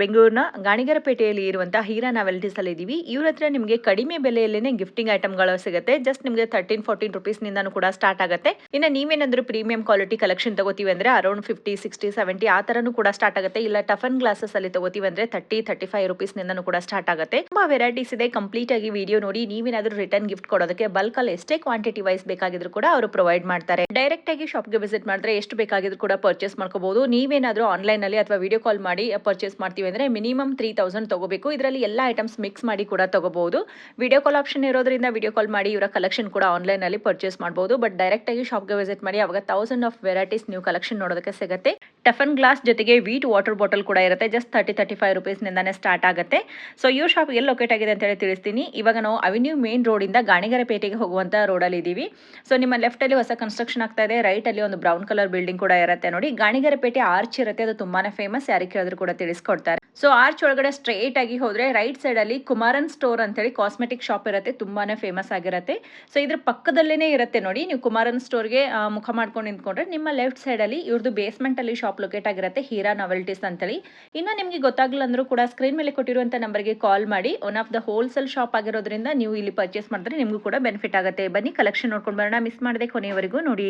ಬೆಂಗಳೂರಿನ ಗಾಣಿಗರಪೇಟೆಯಲ್ಲಿ ಇರುವಂತಹ ಹೀರಾ ನಾವೆಲ್ಟೀಸ್ ಅಲ್ಲಿ ಇದೀವಿ. ಇವ್ರ ಹತ್ರ ನಿಮಗೆ ಕಡಿಮೆ ಬೆಲೆಯಲ್ಲೇನೆ ಗಿಫ್ಟಿಂಗ್ ಐಟಮ್ಗಳು ಸಿಗುತ್ತೆ. ಜಸ್ಟ್ ನಿಮಗೆ ತರ್ಟೀನ್ ಫೋರ್ಟೀನ್ ರುಪೀಸ್ ನಿಂದಾನು ಕೂಡ ಸ್ಟಾರ್ಟ್ ಆಗುತ್ತೆ. ಇನ್ನು ನೀವೇನಾದ್ರೂ ಪ್ರೀಮಿಯಂ ಕ್ವಾಲಿಟಿ ಕಲೆಕ್ಷನ್ ತಗೋತೀವಿ ಅಂದ್ರೆ ಅರೌಂಡ್ ಫಿಫ್ಟಿ ಸಿಕ್ಸ್ಟಿ ಸೆವೆಂಟಿ ಆ ತರನು ಕೂಡ ಸ್ಟಾರ್ಟ್ ಆಗುತ್ತೆ. ಇಲ್ಲ ಟಫನ್ ಗ್ಲಾಸಸ್ ಅಲ್ಲಿ ತಗೋತೀವಿ ಅಂದ್ರೆ ತರ್ಟಿ ತರ್ಟಿ ಫೈವ್ ರುಪೀಸ್ ನಿಂದನೂ ಕೂಡ ಸ್ಟಾರ್ಟ್ ಆಗುತ್ತೆ. ತುಂಬಾ ವೆರೈಟೀಸ್ ಇದೆ. ಕಂಪ್ಲೀಟ್ ಆಗಿ ವಿಡಿಯೋ ನೋಡಿ ನೀವೇನಾದ್ರೂ ರಿಟರ್ನ್ ಗಿಫ್ಟ್ ಕೊಡೋದಕ್ಕೆ ಬಲ್ಕ್ ಅಲ್ಲಿ ಎಷ್ಟೇ ಕ್ವಾಂಟಿಟಿ ವೈಸ್ ಬೇಕಾಗಿದ್ರು ಕೂಡ ಅವರು ಪ್ರೊವೈಡ್ ಮಾಡ್ತಾರೆ. ಡೈರೆಕ್ಟ್ ಆಗಿ ಶಾಪ್ಗೆ ವಿಸಿಟ್ ಮಾಡಿದ್ರೆ ಎಷ್ಟು ಬೇಕಾಗಿದ್ರು ಕೂಡ ಪರ್ಚೇಸ್ ಮಾಡ್ಕೋಬಹುದು ನೀವೇನಾದ್ರೂ ಆನ್ಲೈನ್ ಅಲ್ಲಿ ಅಥವಾ ವಿಡಿಯೋ ಕಾಲ್ ಮಾಡಿ ಪರ್ಚೇಸ್ ಮಾಡ್ತೀವಿ ಅಂದ್ರೆ ಮಿನಿಮಮ್ ತ್ರೀ ತೌಸಂಡ್ ತಗೋಬೇಕು. ಇದರಲ್ಲಿ ಎಲ್ಲ ಐಟಮ್ಸ್ ಮಿಕ್ಸ್ ಮಾಡಿ ಕೂಡ ತಗೋಬಹುದು. ವಿಡಿಯೋ ಕಾಲ್ ಆಪ್ಷನ್ ಇರೋದ್ರಿಂದ ವಿಡಿಯೋ ಕಾಲ್ ಮಾಡಿ ಇವರ ಕಲೆಕ್ಷನ್ ಕೂಡ ಆನ್ಲೈನ್ ಅಲ್ಲಿ ಪರ್ಚೇಸ್ ಮಾಡಬಹುದು ಬಟ್ ಡೈರೆಕ್ಟ್ ಆಗಿ ಶಾಪ್ಗೆ ವಿಸಿಟ್ ಮಾಡಿ ಅವಾಗ ತೌಸಂಡ್ ಆಫ್ ವೆರೈಟೀಸ್ ನೀವು ಕಲೆಕ್ಷನ್ ನೋಡೋದಕ್ಕೆ ಸಿಗುತ್ತೆ. ಟಫನ್ ಗ್ಲಾಸ್ ಜೊತೆಗೆ ವೀಟ್ ವಾಟರ್ ಬಾಟಲ್ ಕೂಡ ಇರುತ್ತೆ. Just thirty thirty five rupees ನಿಂದಾನೆ start ಆಗುತ್ತೆ. ಸೊ ಇವ್ರ ಶಾಪ್ ಎಲ್ಲಿ ಲೊಕೇಟ್ ಆಗಿದೆ ಅಂತ ಹೇಳಿ ತಿಳಿಸ್ತೀನಿ. ಇವಾಗ ನಾವು ಅವೆನ್ಯೂ ಮೇನ್ ರೋಡ್ ಇಂದ ಗಾಣಿಗರಪೇಟೆಗೆ ಹೋಗುವಂತ ರೋಡ್ ಅಲ್ಲಿ ಇದೀವಿ. ಸೊ ನಿಮ್ಮ ಲೆಫ್ಟ್ ಅಲ್ಲಿ ಹೊಸ ಕನ್ಸ್ಟ್ರಕ್ಷನ್ ಆಗ್ತಾ ಇದೆ. ರೈಟ್ ಅಲ್ಲಿ ಒಂದು ಬ್ರೌನ್ ಕಲರ್ ಬಿಲ್ಡಿಂಗ್ ಕೂಡ ಇರುತ್ತೆ ನೋಡಿ. ಗಾಣಿಗರಪೇಟೆ ಆರ್ಚ್ ಇರುತ್ತೆ. ಅದು ತುಂಬಾನೇ ಫೇಮಸ್ ಯಾರಿಗೆ ಕೇಳಿದ್ರು ಕೂಡ ತಿಳಿಸ್ಕೊಡ್ತಾರೆ. ಸೊ ಆರ್ಚ್ ಒಳಗಡೆ ಸ್ಟ್ರೇಟ್ ಆಗಿ ಹೋದ್ರೆ ರೈಟ್ ಸೈಡ್ ಅಲ್ಲಿ ಕುಮಾರನ್ ಸ್ಟೋರ್ ಅಂತೇಳಿ ಕಾಸ್ಮೆಟಿಕ್ ಶಾಪ್ ಇರುತ್ತೆ ತುಂಬಾನೇ ಫೇಮಸ್ ಆಗಿರುತ್ತೆ. ಸೊ ಇದ್ರ ಪಕ್ಕದಲ್ಲೇನೆ ಇರುತ್ತೆ ನೋಡಿ ನೀವು ಕುಮಾರನ್ ಸ್ಟೋರ್ಗೆ ಮುಖ ಮಾಡ್ಕೊಂಡು ನಿಂತ್ಕೊಂಡ್ರೆ ನಿಮ್ಮ ಲೆಫ್ಟ್ ಸೈಡ್ ಅಲ್ಲಿ ಇವ್ರದ್ದು ಬೇಸ್ಮೆಂಟ್ ಅಲ್ಲಿ ಶಾಪ್ ಲೊಕೇಟ್ ಆಗಿರುತ್ತೆ ಹೀರಾ ನಾವೆಲ್ಟೀಸ್ ಅಂತೇಳಿ. ಇನ್ನು ನಿಮಗೆ ಗೊತ್ತಾಗ್ಲಿಲ್ಲ ಅಂದ್ರೂ ಕೂಡ ಸ್ಕ್ರೀನ್ ಮೇಲೆ ಕೊಟ್ಟಿರುವಂತ ನಂಬರ್ಗೆ ಕಾಲ್ ಮಾಡಿ. One of the wholesale shop ಆಗಿರೋದ್ರಿಂದ ನೀವು ಇಲ್ಲಿ ಪರ್ಚೇಸ್ ಮಾಡಿದ್ರೆ ನಿಮ್ಗೂ ಕೂಡ ಬೆನಿಫಿಟ್ ಆಗುತ್ತೆ. ಬನ್ನಿ ಕಲೆಕ್ಷನ್ ನೋಡ್ಕೊಂಡು ಬರೋಣ. ಮಿಸ್ ಮಾಡದೆ ಕೊನೆಯವರೆಗೂ ನೋಡಿ.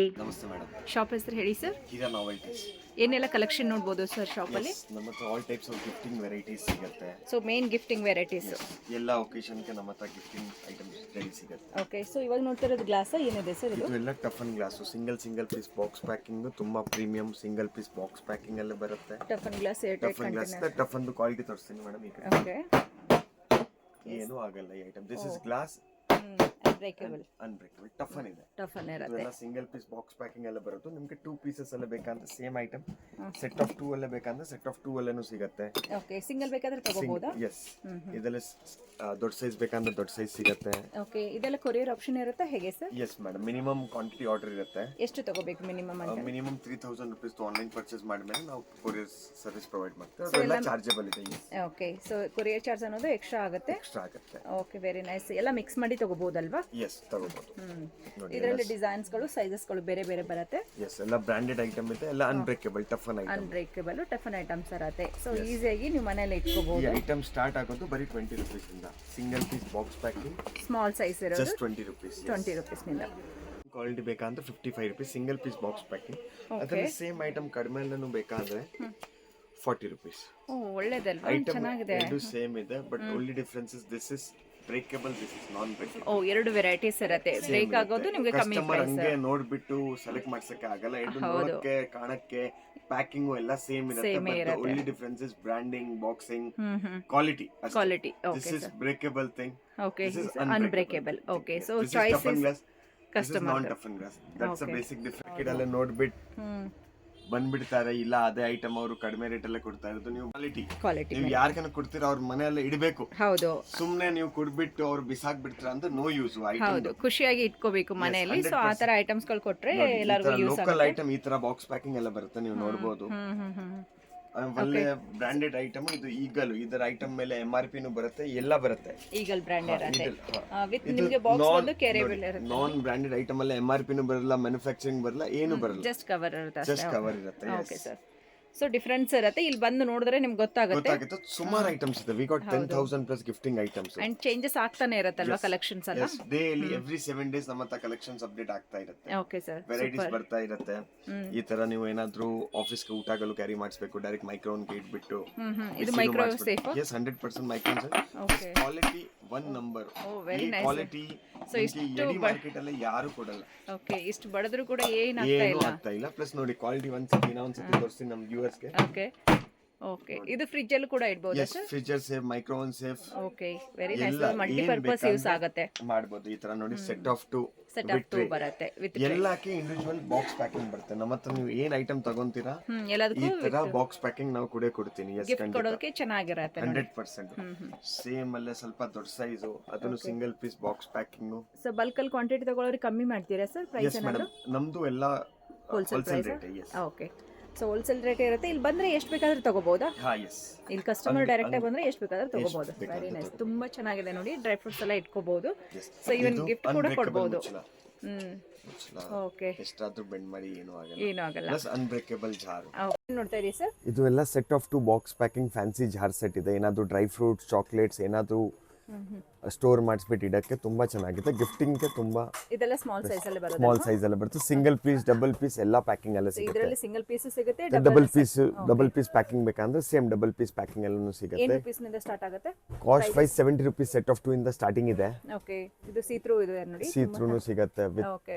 ಶಾಪ್ ಹೆಸರು ಹೇಳಿ ಸರ್ ಹೀರಾ ನಾವೆಲ್ಟೀಸ್ ಏನೆಲ್ಲ ಕಲೆಕ್ಷನ್ ನೋಡ್ಬೋದು ಸರ್ ಶಾಪಲ್ಲಿ ನಮ್ಮ ಹತ್ರ all types of gifting varieties ಸಿಗುತ್ತೆ. ಸೊ ಮೇನ್ ಗಿಫ್ಟಿಂಗ್ ವೆರೈಟೀಸ್ ಎಲ್ಲ ಒಕೇಶನ್ಗೆ ನಮ್ಮ ಹತ್ರ ಗಿಫ್ಟಿಂಗ್ ಐಟಮ್ಸ್ ರೆಡಿ ಸಿಗುತ್ತೆ. ಓಕೆ ಸೊ ಇವಾಗ ನೋಡ್ತಾ ಇರೋದು ಗ್ಲಾಸ್ ಏನಿದೆ ಸರ್ ಇದು? ಇದು ಎಲ್ಲ toughen glass single single piece box packing ತುಂಬಾ premium single piece box packing ಅಲ್ಲಿ ಬರುತ್ತೆ. Toughen glass eight toughen glass toughen quality ತೋರಿಸ್ತೀನಿ ಮೇಡಮ್ ಈಗ ಓಕೆ ಏನು ಆಗಲ್ಲ ಈ item this is glass breakable unbreakable toughen ಇದೆ. ಟಫನ್ ಇರುತ್ತೆ. ಇದೆಲ್ಲ ಸಿಂಗಲ್ ಪೀಸ್ ಬಾಕ್ಸ್ ಪ್ಯಾಕಿಂಗ್ ಎಲ್ಲ ಬರುತ್ತೆ. ನಿಮ್ಗೆ ಟೂ ಪೀಸಸ್ ಎಲ್ಲ ಬೇಕಂದ್ರೆ same item set of two ಅಲ್ಲೇ ಬೇಕಂದ್ರೆ ಸೆಟ್ ಆಫ್ ಟೂ ಅಲ್ಲೇನು ಸಿಗುತ್ತೆ. ಓಕೆ ಸಿಂಗಲ್ ಬೇಕಾದ್ರೆ ತಗೋಬಹುದಾ ಎಸ್ ಇದೆಲ್ಲ ದೊಡ್ಡ ಸೈಜ್ ಬೇಕಂದ್ರೆ ದೊಡ್ಡ ಸೈಜ್ ಸಿಗುತ್ತೆ. ಓಕೆ ಇದೆಲ್ಲ ಕೊರಿಯರ್ ಆಪ್ಷನ್ ಇರುತ್ತೆ ಹೇಗೆ sir yes madam minimum quantity order ಇರುತ್ತೆ. ಎಷ್ಟು ತಗೋಬೇಕು ಮಿನಿಮಮ್ ಅಂತ? Minimum three thousand rupees online purchase ಮಾಡಿದ್ಮೇಲೆ ನಾವು ಕೊರಿಯರ್ ಸರ್ವಿಸ್ ಪ್ರೊವೈಡ್ ಮಾಡ್ತೇವೆ. ಅದೆಲ್ಲ ಚಾರ್ಜಬಲ್ ಇದೆ ಓಕೆ ಸೊ ಕೊರಿಯರ್ ಚಾರ್ಜ್ ಅನ್ನೋದು ಎಕ್ಸ್ಟ್ರಾ ಆಗುತ್ತೆ? ಎಕ್ಸ್ಟ್ರಾ ಆಗುತ್ತೆ. ಓಕೆ ವೆರಿ ನೈಸ್ ಎಲ್ಲ ಮಿಕ್ಸ್ ಮಾಡಿ ತಗೋಬಹುದಲ್ವಾ ಎಸ್ ತಗೋಬಹುದು ಇದರಲ್ಲಿ ನೋಡಿ ಇದರಲ್ಲಿ ಡಿಸೈನ್ಸ್ಗಳು ಸೈಜಸ್ಗಳು ಬೇರೆ ಬೇರೆ ಬರುತ್ತೆ. ಎಸ್ ಎಲ್ಲ ಬ್ರಾಂಡೆಡ್ ಐಟಮ್ ಇದೆ ಎಲ್ಲ unbreakable toughen item unbreakable toughen items ಇರುತ್ತೆ ಸೊ ಈಸಿಯಾಗಿ ನೀವು ಮನೇಲಿ ಈ ಇಟ್ಕೋಬಹುದು ಐಟಮ್ ಸ್ಟಾರ್ಟ್ ಆಗೋದು ಬರೀ ಟ್ವೆಂಟಿ ರುಪೀಸ್ ಇಂದ. Single piece box packing small size ಇರೋದು. ಜಸ್ಟ್ ಟ್ವೆಂಟಿ ರುಪೀಸ್ ಟ್ವೆಂಟಿ ರುಪೀಸ್ನಿಂದ ಕ್ವಾಲಿಟಿ ಬೇಕಂದ್ರೆ fifty five rupees single piece box packing ಅದರಲ್ಲಿ ಸೇಮ್ ಐಟಮ್ ಕಡಿಮೆ ಬೇಕಾದ್ರೆ ಫಾರ್ಟಿ ರುಪೀಸ್ ಓ ಒಳ್ಳೇದಲ್ವಾ? ಐಟಮ್ ಚೆನ್ನಾಗಿದೆ. ಎರಡು ಸೇಮ್ ಇದೆ but only difference is this is breakable this is non breakable oh ಎರಡು ವೆರೈಟೀಸ್ ಇರುತ್ತೆ. ಬ್ರೇಕ್ ಆಗೋದು ನಿಮಗೆ ಕಮ್ಮಿ ಕಸ್ಟಮರ್ ಹಂಗೆ ನೋಡ್ಬಿಟ್ಟು ಸೆಲೆಕ್ಟ್ ಮಾಡ್ಸಕ್ಕೆ ಆಗಲ್ಲ. ಇದು ನೋಡಕ್ಕೆ ಕಾಣಕ್ಕೆ ಪ್ಯಾಕಿಂಗ್ ಎಲ್ಲ ಸೇಮ್ ಇರುತ್ತೆ. But only difference is branding boxing hmm hmm. Quality quality this is breakable thing okay This is unbreakable okay so is choice is customer. Non toughen glass that's a basic difference ಇದೆಲ್ಲ ನೋಡ್ಬಿಟ್ಟು ಹ್ಮ್ ಬಂದ್ಬಿಡ್ತಾರೆ ಇಲ್ಲ ಅದೇ item ಅವರು ಕಡಿಮೆ rate ಅಲ್ಲೇ ಕೊಡ್ತಾ ಇರೋದು ನೀವು ಕ್ವಾಲಿಟಿ ಕ್ವಾಲಿಟಿ ನೀವು ಯಾರ್ಗನ ಕೊಡ್ತೀರಾ ಅವ್ರ ಮನೆಯಲ್ಲೇ ಇಡಬೇಕು. ಹೌದು. ಸುಮ್ನೆ ನೀವು ಕೊಡ್ಬಿಟ್ಟು ಅವ್ರು ಬಿಸಾಕ್ ಬಿಡ್ತೀರಾ ಅಂತ ನೋ ಯೂಸ್ ಹೌದು. ಖುಷಿಯಾಗಿ ಇಟ್ಕೋಬೇಕು ಮನೆಯಲ್ಲಿ. ಸೊ ಆ ತರ ಐಟಮ್ಸ್ಗಳು ಕೊಟ್ರೆ ಎಲ್ಲರಿಗೂ ಲೋಕಲ್ ಐಟಮ್ ಈ ತರ ಬಾಕ್ಸ್ ಪ್ಯಾಕಿಂಗ್ ಎಲ್ಲ ಬರುತ್ತೆ ನೀವು ನೋಡಬಹುದು ಹ್ಮ್ ಹ್ಮ್ ಹ್ಮ್. ಒಳ್ಳೆ ಬ್ರಾಂಡೆಡ್ ಐಟಮ್ ಇದು ಈಗಲ್ ಇದರ ಐಟಮ್ ಮೇಲೆ ಎಂ ಆರ್ ಪಿನೂ ಬರುತ್ತೆ ಎಲ್ಲ ಬರುತ್ತೆ. ಈಗಲ್ ಬ್ರಾಂಡೆಡ್ ಇರತ್ತೆ ವಿತ್ ನಿಮಗೆ ಬಾಕ್ಸ್ ಬಂದು ಕೆರೆ ಇರುತ್ತೆ ನಾನ್ ಬ್ರಾಂಡೆಡ್ ಐಟಮ್ ಅಲ್ಲ ಎಂ ಆರ್ ಪಿನೂ ಬರಲ್ಲ ಮ್ಯಾನುಫ್ಯಾಕ್ಚರಿಂಗ್ ಬರಲ್ಲ ಏನು ಬರಲ್ಲ. ಜಸ್ಟ್ ಕವರ್ ಇರುತ್ತೆ ಜಸ್ಟ್ ಕವರ್ ಇರುತ್ತೆ ಓಕೆ ಸರ್ ಸೊ ಡಿಫ್ರೆನ್ಸ್ ಇರುತ್ತೆ. ಇಲ್ಲಿ ಬಂದು ನೋಡಿದ್ರೆ ನಿಮ್ಗೆ ಗೊತ್ತಾಗುತ್ತೆ. ಗೊತ್ತಾಗುತ್ತೆ. ಸುಮಾರು ಐಟಮ್ಸ್ ಇದೆ we got ten thousand plus gifting items and changes ಆಗ್ತಾನೆ ಇರುತ್ತಲ್ವಾ ಕಲೆಕ್ಷನ್ಸ್ ಅಲ್ಲ yes daily every seven days ನಮ್ಮ ಹತ್ರ ಕಲೆಕ್ಷನ್ಸ್ ಅಪ್ಡೇಟ್ ಆಗ್ತಾ ಇರುತ್ತೆ. ಓಕೆ ಸರ್ ವೆರೈಟೀಸ್ ಬರ್ತಾ ಇರುತ್ತೆ. ಈ ತರ ನೀವು ಏನಾದ್ರೂ ಆಫೀಸ್ಗೆ ಊಟಗಳು ಕ್ಯಾರಿ ಮಾಡಿಸಬೇಕು ಡೈರೆಕ್ಟ್ ಮೈಕ್ರೋನ್ ಇಟ್ಬಿಟ್ಟು ಹ್ಮ್ ಹ್ಮ್. ಇದು micro safe yes hundred percent micron okay quality one number oh very nice quality ಎಡಿ ಮಾರ್ಕೆಟ್ ಅಲ್ಲಿ ಯಾರು ಕೊಡಲ್ಲ. ಓಕೆ ಇಷ್ಟು ಬಡದ್ರು ಕೂಡ ಏನಾಗ್ತಾ ಏನು ಇಲ್ಲ? ಆಗ್ತಾ ಇಲ್ಲ. ಪ್ಲಸ್ ನೋಡಿ ಕ್ವಾಲಿಟಿ ಒಂದ್ಸತಿ ಇನ್ನೊಂದ್ಸತಿ ತೋರಿಸ್ತೀನಿ ನಮ್ ವ್ಯೂವರ್ಸ್ಗೆ ಓಕೆ ಓಕೆ ಇದು ಫ್ರಿಜ್ ಅಲ್ಲಿ ಕೂಡ ಇಡ್ಬೋದಾ yes freezer safe microwave safe okay very nice multi purpose use ಆಗುತ್ತೆ. ಮಾಡಬಹುದು ಈ ತರ ನೋಡಿ set of two set of 2 ಬರುತ್ತೆ ವಿತ್ ಎಲ್ಲಕ್ಕೆ ಇಂಡಿವಿಜುವಲ್ ಬಾಕ್ಸ್ ಪ್ಯಾಕಿಂಗ್ ಬರುತ್ತೆ. ನಮ್ಮ ಹತ್ರ ನೀವು ಏನ್ ಐಟಮ್ ತಗೊಂತೀರಾ? ಈ ತರ ಬಾಕ್ಸ್ ಪ್ಯಾಕಿಂಗ್ ನಾವು ಕೂಡ ಕೊಡ್ತೀನಿ. ಎಸ್ ಗಿಫ್ಟ್ ಕೊಡೋದಕ್ಕೆ ಚೆನ್ನಾಗಿರತ್ತೆ ನೋಡಿ. Hundred percent. ಸೇಮ್ ಅಲ್ಲೇ ಸ್ವಲ್ಪ ದೊಡ್ಡ ಸೈಜ್ ಅದನ್ನು single piece box packing so bulk ಅಲ್ಲಿ ಕ್ವಾಂಟಿಟಿ ತಗೊಳ್ಳೋರಿಗೆ ಕಮ್ಮಿ ಮಾಡ್ತೀರಾ ಸರ್ ಪ್ರೈಸ್ ಮೇಡಮ್ ನಮ್ದು ಎಲ್ಲಾ wholesale price okay so wholesale rate ಇರುತ್ತೆ. ಇಲ್ಲಿ ಬಂದ್ರೆ ಎಷ್ಟು ಬೇಕಾದ್ರೂ ತಗೋಬಹುದಾ ಇಲ್ಲಿ ಕಸ್ಟಮರ್ ಡೈರೆಕ್ಟ್ ಆಗಿ ಬಂದ್ರೆ ಎಷ್ಟು ಬೇಕಾದ್ರೂ ತಗೋಬಹುದು ವೆರಿ ನೈಸ್ ತುಂಬಾ ಚೆನ್ನಾಗಿದೆ ನೋಡಿ. ಡ್ರೈ ಫ್ರೂಟ್ಸ್ ಎಲ್ಲ ಇಟ್ಕೋಬಹುದು ಸೊ ಇವನ್ ಗಿಫ್ಟ್ ಕೂಡ ಕೊಡಬಹುದು ಹ್ಮ್ ಓಕೆ. ಎಷ್ಟಾದ್ರೂ ಬೆಂಡ್ ಮಾಡಿ ಏನೂ ಆಗಲ್ಲ. ಏನೂ ಆಗಲ್ಲ. Plus unbreakable jar. ನೋಡ್ತಾ ಇದೀವಿ ಸರ್? ಇದು ಎಲ್ಲ set of two box packing fancy jar set ಇದೆ. ಏನಾದರೂ ಡ್ರೈ ಫ್ರೂಟ್ಸ್ ಚಾಕ್ಲೇಟ್ಸ್ ಏನಾದರೂ ಸ್ಟೋರ್ ಮಾಡಿಸ್ಬಿಟ್ಟು ಇಡಕ್ಕೆ ತುಂಬಾ ಚೆನ್ನಾಗಿದೆ ಗಿಫ್ಟಿಂಗ್ ತುಂಬಾ ಇದೆಲ್ಲ ಸ್ಮಾಲ್ ಸೈಜ್ ಅಲ್ಲಿ ಬರುತ್ತೆ ಸ್ಮಾಲ್ ಸೈಜ್ ಅಲ್ಲಿ ಬರುತ್ತೆ. ಸಿಂಗಲ್ ಪೀಸ್ ಡಬಲ್ ಪೀಸ್ ಎಲ್ಲ ಪ್ಯಾಕಿಂಗ್ ಎಲ್ಲ ಸಿಗುತ್ತೆ. ಇದರಲ್ಲಿ ಸಿಂಗಲ್ ಪೀಸ್ ಸಿಗುತ್ತೆ double piece double piece packing ಬೇಕಂದ್ರೆ ಸೇಮ್ ಡಬಲ್ ಪೀಸ್ ಪ್ಯಾಕಿಂಗ್ ಎಲ್ಲನೂ ಸಿಗುತ್ತೆ. ಸಿಗುತ್ತೆ ಪೀಸ್ನಿಂದ ಸ್ಟಾರ್ಟ್ ಆಗುತ್ತೆ? Cost wise seventy rupees set of two ಇಂದ ಸ್ಟಾರ್ಟಿಂಗ್ ಇದೆ. ಓಕೆ ಇದು ಸೀತ್ರೂ ಇದೆ ನೋಡಿ. ಸೀತ್ರೂನು ಸಿಗುತ್ತೆ ವಿತ್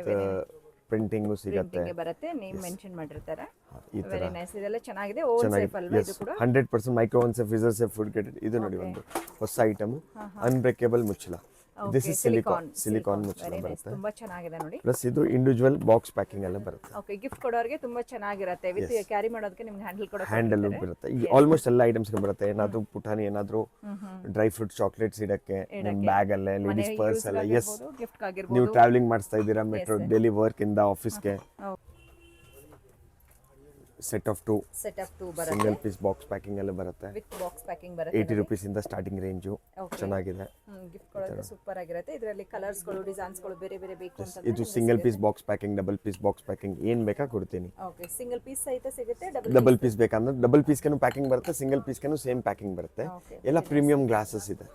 ಪ್ರಿಂಟಿಂಗು ಸಿಗುತ್ತೆ. ಬರುತ್ತೆ ನೇಮ್ ಮೆನ್ಷನ್ ಮಾಡಿರ್ತಾರೆ. ಈ ತರ. ವೆರಿ ನೈಸ್ ಇದೆಲ್ಲ ಚೆನ್ನಾಗಿದೆ. ಓನ್ ಸೇಫ್ ಅಲ್ವಾ ಇದು ಕೂಡ? Hundred percent micro oven safe freezer safe food graded ಇದು ನೋಡಿ ಒಂದು ಹೊಸ ಐಟಮ್ ಅನ್ಬ್ರೇಕೇಬಲ್ ಮುಚ್ಚಳ. ದಿಸ್ ಇಸ್ ಸಿಲಿಕಾನ್ ಸಿಲಿಕಾನ್ ಮುಚ್ಚಳ ಬರುತ್ತೆ. ತುಂಬಾ ಚೆನ್ನಾಗಿದೆ ನೋಡಿ. ಪ್ಲಸ್ ಇದು ಇಂಡಿವಿಜುವಲ್ ಬಾಕ್ಸ್ ಪ್ಯಾಕಿಂಗ್ ಎಲ್ಲ ಬರುತ್ತೆ. ಓಕೆ ಗಿಫ್ಟ್ ಕೊಡೋರಿಗೆ ತುಂಬಾ ಚೆನ್ನಾಗಿರುತ್ತೆ. ವಿತ್ ಕ್ಯಾರಿ ಮಾಡೋದಕ್ಕೆ ನಿಮ್ಗೆ ಹ್ಯಾಂಡಲ್ ಕೊಡೋ ಹ್ಯಾಂಡಲ್ ಬರುತ್ತೆ. ಈ ಆಲ್ಮೋಸ್ಟ್ ಎಲ್ಲ ಐಟಮ್ಸ್ ಬರುತ್ತೆ. ಏನಾದ್ರು ಪುಟಾಣಿ ಏನಾದ್ರು ಡ್ರೈ ಫ್ರೂಟ್ ಚಾಕ್ಲೇಟ್ಸ್ ಇಡಕ್ಕೆ ನಿಮ್ ಬ್ಯಾಗ್ ಅಲ್ಲೇ ಲೇಡೀಸ್ ಪರ್ಸ್ ಎಲ್ಲ ಎಸ್ ನೀವು ಟ್ರಾವೆಲಿಂಗ್ ಮಾಡಿಸ್ತಾ ಇದ್ದೀರಾ ಮೆಟ್ರೋ ಡೈಲಿ ವರ್ಕ್ ಇಂದ ಆಫೀಸ್ಗೆ set of two set of two ಬರುತ್ತೆ. ಸಿಂಗಲ್ ಪೀಸ್ ಬಾಕ್ಸ್ ಪ್ಯಾಕಿಂಗ್ ಅಲ್ಲಿ ಬರುತ್ತೆ. ವಿತ್ ಬಾಕ್ಸ್ ಪ್ಯಾಕಿಂಗ್ ಬರುತ್ತೆ ಏಯ್ಟಿ ರುಪೀಸ್ ಇಂದ ಸ್ಟಾರ್ಟಿಂಗ್ ರೇಂಜ್. ಚೆನ್ನಾಗಿದೆ. ಗಿಫ್ಟ್ ಕೊಡೋಕೆ ಸೂಪರ್ ಆಗಿರುತ್ತೆ. ಇದರಲ್ಲಿ ಕಲರ್ಸ್ಗಳು ಡಿಸೈನ್ಸ್ಗಳು ಬೇರೆ ಬೇರೆ ಬೇಕು ಅಂತ ಇದು single piece box packing double piece box packing ಏನ್ ಬೇಕಾ ಕೊಡ್ತೀನಿ. ಓಕೆ ಸಿಂಗಲ್ ಪೀಸ್ ಸಹಿತ ಸಿಗುತ್ತೆ ಡಬಲ್ ಡಬಲ್ ಪೀಸ್ ಬೇಕಂದ್ರೆ ಡಬಲ್ ಪೀಸ್ ಗೆನು ಪ್ಯಾಕಿಂಗ್ ಬರುತ್ತೆ ಸಿಂಗಲ್ ಪೀಸ್ ಗೆನು ಸೇಮ್ ಪ್ಯಾಕಿಂಗ್ ಬರುತ್ತೆ. ಎಲ್ಲ ಪ್ರೀಮಿಯಂ ಗ್ಲಾಸಸ್ ಇದೆ.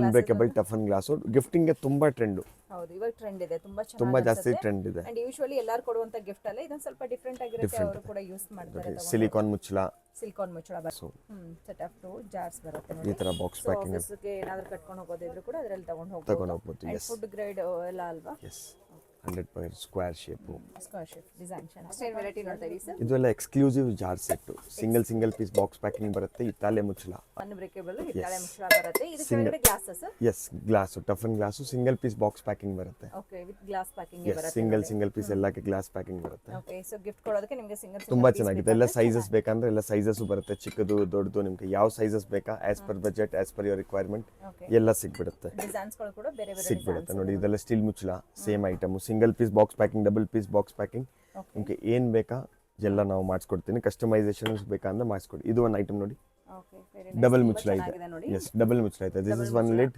ಅನ್ಬ್ರೇಕಬಲ್ ಟಫನ್ ಗ್ಲಾಸ್ ಗಿಫ್ಟಿಂಗ್ಗೆ ತುಂಬಾ ಟ್ರೆಂಡು ಹೌದು ಇವಾಗ ಟ್ರೆಂಡ್ ಇದೆ ತುಂಬಾ ತುಂಬಾ ಜಾಸ್ತಿ ಟ್ರೆಂಡ್ ಇದೆ. ಅಂಡ್ ಯೂಶುವಲಿ ಎಲ್ಲರೂ ಕೊಡುವಂತ ಗಿಫ್ಟ್ ಅಲ್ಲ ಇದೊಂದು ಸ್ವಲ್ಪ ಡಿಫ್ರೆಂಟ್ ಆಗಿರುತ್ತೆ ಅವರು ಕೂಡ ಯೂಸ್ ಮಾಡ್ತಾರೆ. ಸಿಲಿಕಾನ್ ಮುಚ್ಚಳ. ಸಿಲಿಕಾನ್ ಮುಚ್ಚಳ ಬರುತ್ತೆ. ಸೆಟ್ ಆಫ್ ಟು ಜಾರ್ಸ್ ಬರುತ್ತೆ ಈ ತರ ಬಾಕ್ಸ್ ಪ್ಯಾಕಿಂಗ್ ಏನಾದ್ರು ಕಟ್ಕೊಂಡು ಹೋಗೋದಿದ್ರು ಕೂಡ ಅದರಲ್ಲಿ ತಗೊಂಡು ತಗೊಂಡು ಹೋಗ್ಬೋದು ಹೋಗ್ಬೋದು ಫುಡ್ ಗ್ರೇಡ್ ಎಲ್ಲ ಅಲ್ವಾ? Yes hundred point square shape. Square shape variety ನೋಡ್ತಾ ಇದೀವಿ ಸರ್? ಇದು ಎಲ್ಲ exclusive jar set single single piece box packing ಬರುತ್ತೆ ಇತ್ತಾಲೆ ಅನ್ಬ್ರೇಕೇಬಲ್ ಮುಚ್ಚಳ ಬರುತ್ತೆ. ಇದು ಕೆಳಗಡೆ glasses yes glass toughen glass single piece box packing ಬರುತ್ತೆ. Okay with glass packing yes single single piece ಎಲ್ಲಕ್ಕೆ glass packing ಬರುತ್ತೆ. ಓಕೆ ಸೊ ಗಿಫ್ಟ್ ಕೊಡೋದಕ್ಕೆ ನಿಮಗೆ ಸಿಂಗಲ್ ತುಂಬಾ ಚೆನ್ನಾಗಿದೆ. ಎಲ್ಲ ಸೈಜಸ್ ಬೇಕಂದ್ರೆ ಎಲ್ಲ ಸೈಜಸ್ ಬರುತ್ತೆ. ಚಿಕ್ಕದು ದೊಡ್ಡದು ನಿಮಗೆ ಯಾವ ಸೈಜಸ್ ಬೇಕಾ as per budget as per your requirement ಎಲ್ಲ ಸಿಗ್ಬಿಡುತ್ತೆ. ಡಿಸೈನ್ಸ್ ಕೂಡ ಬೇರೆ ಬೇರೆ ಸಿಗ್ಬಿಡುತ್ತೆ ನೋಡಿ. ಇದೆಲ್ಲ ಸ್ಟೀಲ್ ಮುಚ್ಚಳ same item single piece box packing double piece box packing ನಿಮಗೆ ಏನು ಬೇಕಾ ಎಲ್ಲ ನಾವು ಮಾಡಿಸ್ಕೊಡ್ತೀನಿ. ಕಸ್ಟಮೈಸೇಷನ್ ಬೇಕಂದ್ರೆ ಮಾಡಿಸ್ಕೊಡಿ. ಇದು ಒಂದು ಐಟಮ್ ನೋಡಿ. ಡಬಲ್ ಮುಚ್ಚಳ ಇದೆ. ಎಸ್ ಡಬಲ್ ಮುಚ್ಚಳ ಇದೆ. This is one lid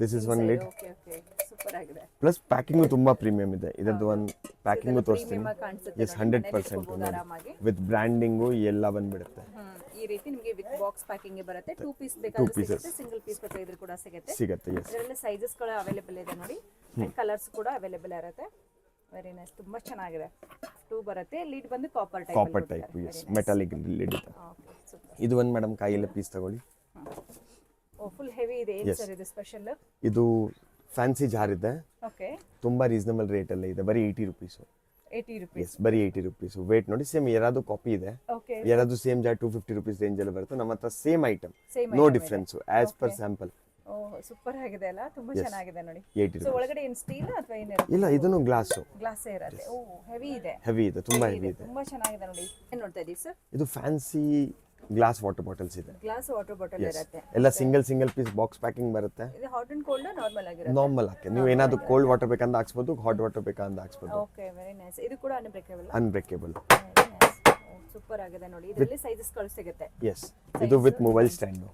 this is one lid okay okay super ಆಗಿದೆ. ಪ್ಲಸ್ ಪ್ಯಾಕಿಂಗು ತುಂಬಾ ಪ್ರೀಮಿಯಂ ಇದೆ. ಇದರದ್ದು ಒಂದು ಪ್ಯಾಕಿಂಗು ತೋರಿಸ್ತೀನಿ. Yes hundred percent with branding ಎಲ್ಲ ಬಂದ್ಬಿಡುತ್ತೆ. ಈ ರೀತಿ ನಿಮಗೆ ವಿತ್ ಬಾಕ್ಸ್ ಪ್ಯಾಕಿಂಗ್ ಬರುತ್ತೆ. ಟೂ ಪೀಸ್ ಬೇಕಾದ್ರೆ ಸಿಗುತ್ತೆ. ಸಿಂಗಲ್ ಪೀಸ್ ಬೇಕಾದ್ರೆ ಕೂಡ ಸಿಗುತ್ತೆ. ಸಿಗುತ್ತೆ ಎಸ್ ಇದರಲ್ಲಿ ಸೈಜಸ್ ಕೂಡ ಅವೈಲೇಬಲ್ ಇದೆ ನೋಡಿ. ಕಲರ್ಸ್ ಕೂಡ ಅವೈಲೇಬಲ್ ಇರುತ್ತೆ. ವೆರಿ ನೈಸ್ ತುಂಬಾ ಚೆನ್ನಾಗಿದೆ. ಟೂ ಬರುತ್ತೆ. ಲೀಡ್ ಬಂದು copper type copper type yes metallic lid ಇದೆ ಇದು ಒಂದು ಮೇಡಮ್ ಕೈಯಲ್ಲಿ ಪೀಸ್ ತಗೊಳ್ಳಿ. ಫುಲ್ ಹೆವಿ ಇದೆ. ಏನು ಸರ್ ಇದು ಸ್ಪೆಷಲ್ ಇದು ಫ್ಯಾನ್ಸಿ ಜಾರ್ ಇದೆ. ಓಕೆ ತುಂಬಾ ರೀಸನಬಲ್ ರೇಟ್ ಅಲ್ಲಿ ಇದೆ. ಬರೀ eighty rupees eighty rupees yes ಬರೀ ಏಯ್ಟಿ ರುಪೀಸು ವೇಟ್ ನೋಡಿ ಸೇಮ್ ಯಾರಾದ್ರು ಕಾಪಿ ಇದೆ. ಓಕೆ ಯಾರಾದ್ರು same jar two fifty rupees ರೇಂಜಲ್ಲಿ ಬರುತ್ತೆ. ನಮ್ಮ ಹತ್ರ same item no difference as per sample super ಆಗಿದೆ ಅಲ್ಲ. ತುಂಬಾ ಚೆನ್ನಾಗಿದೆ ನೋಡಿ. ಸೊ ಒಳಗಡೆ ಏನು ಸ್ಟೀಲ್ ಅಥವಾ ಏನಿರುತ್ತೆ ಇಲ್ಲ ಇದನ್ನು ಗ್ಲಾಸ್ ಗ್ಲಾಸ್ ಇರುತ್ತೆ. ಓ ಹೆವಿ ಇದೆ. ಹೆವಿ ಇದೆ. ತುಂಬಾ ಹೆವಿ ಇದೆ. ತುಂಬಾ ಚೆನ್ನಾಗಿದೆ ನೋಡಿ. ಏನು ನೋಡ್ತಾ ಇದ್ದೀವಿ ಸರ್ ಇದು ಫ್ಯಾನ್ಸಿ ಗ್ಲಾಸ್ ವಾಟರ್ ಬಾಟಲ್ಸ್ ಇದೆ. ಗ್ಲಾಸ್ ವಾಟರ್ ಬಾಟಲ್ ಇರುತ್ತೆ. ಎಲ್ಲ single single piece box packing ಬರುತ್ತೆ. ಇದು ಹಾಟ್ ಅಂಡ್ ಕೋಲ್ಡ್ ನಾರ್ಮಲ್ ಆಗಿರುತ್ತೆ? ನಾರ್ಮಲ್ ಆಗಿ ನೀವು ಏನಾದರೂ ಕೋಲ್ಡ್ ವಾಟರ್ ಬೇಕಂತ ಹಾಕ್ಸ್ಬೋದು ಹಾಟ್ ವಾಟರ್ ಬೇಕಂತ ಹಾಕ್ಸ್ಬೋದು. ಓಕೆ ವೆರಿ ನೈಸ್ ಇದು ಕೂಡ ಅನ್ಬ್ರೇಕೇಬಲ್ ಅನ್ಬ್ರೇಕೇಬಲ್ ಸೂಪರ್ ಆಗಿದೆ ನೋಡಿ. ಇದರಲ್ಲಿ ಸೈಜಸ್ಗಳು ಸಿಗುತ್ತೆ. ಎಸ್ ಇದು with mobile stand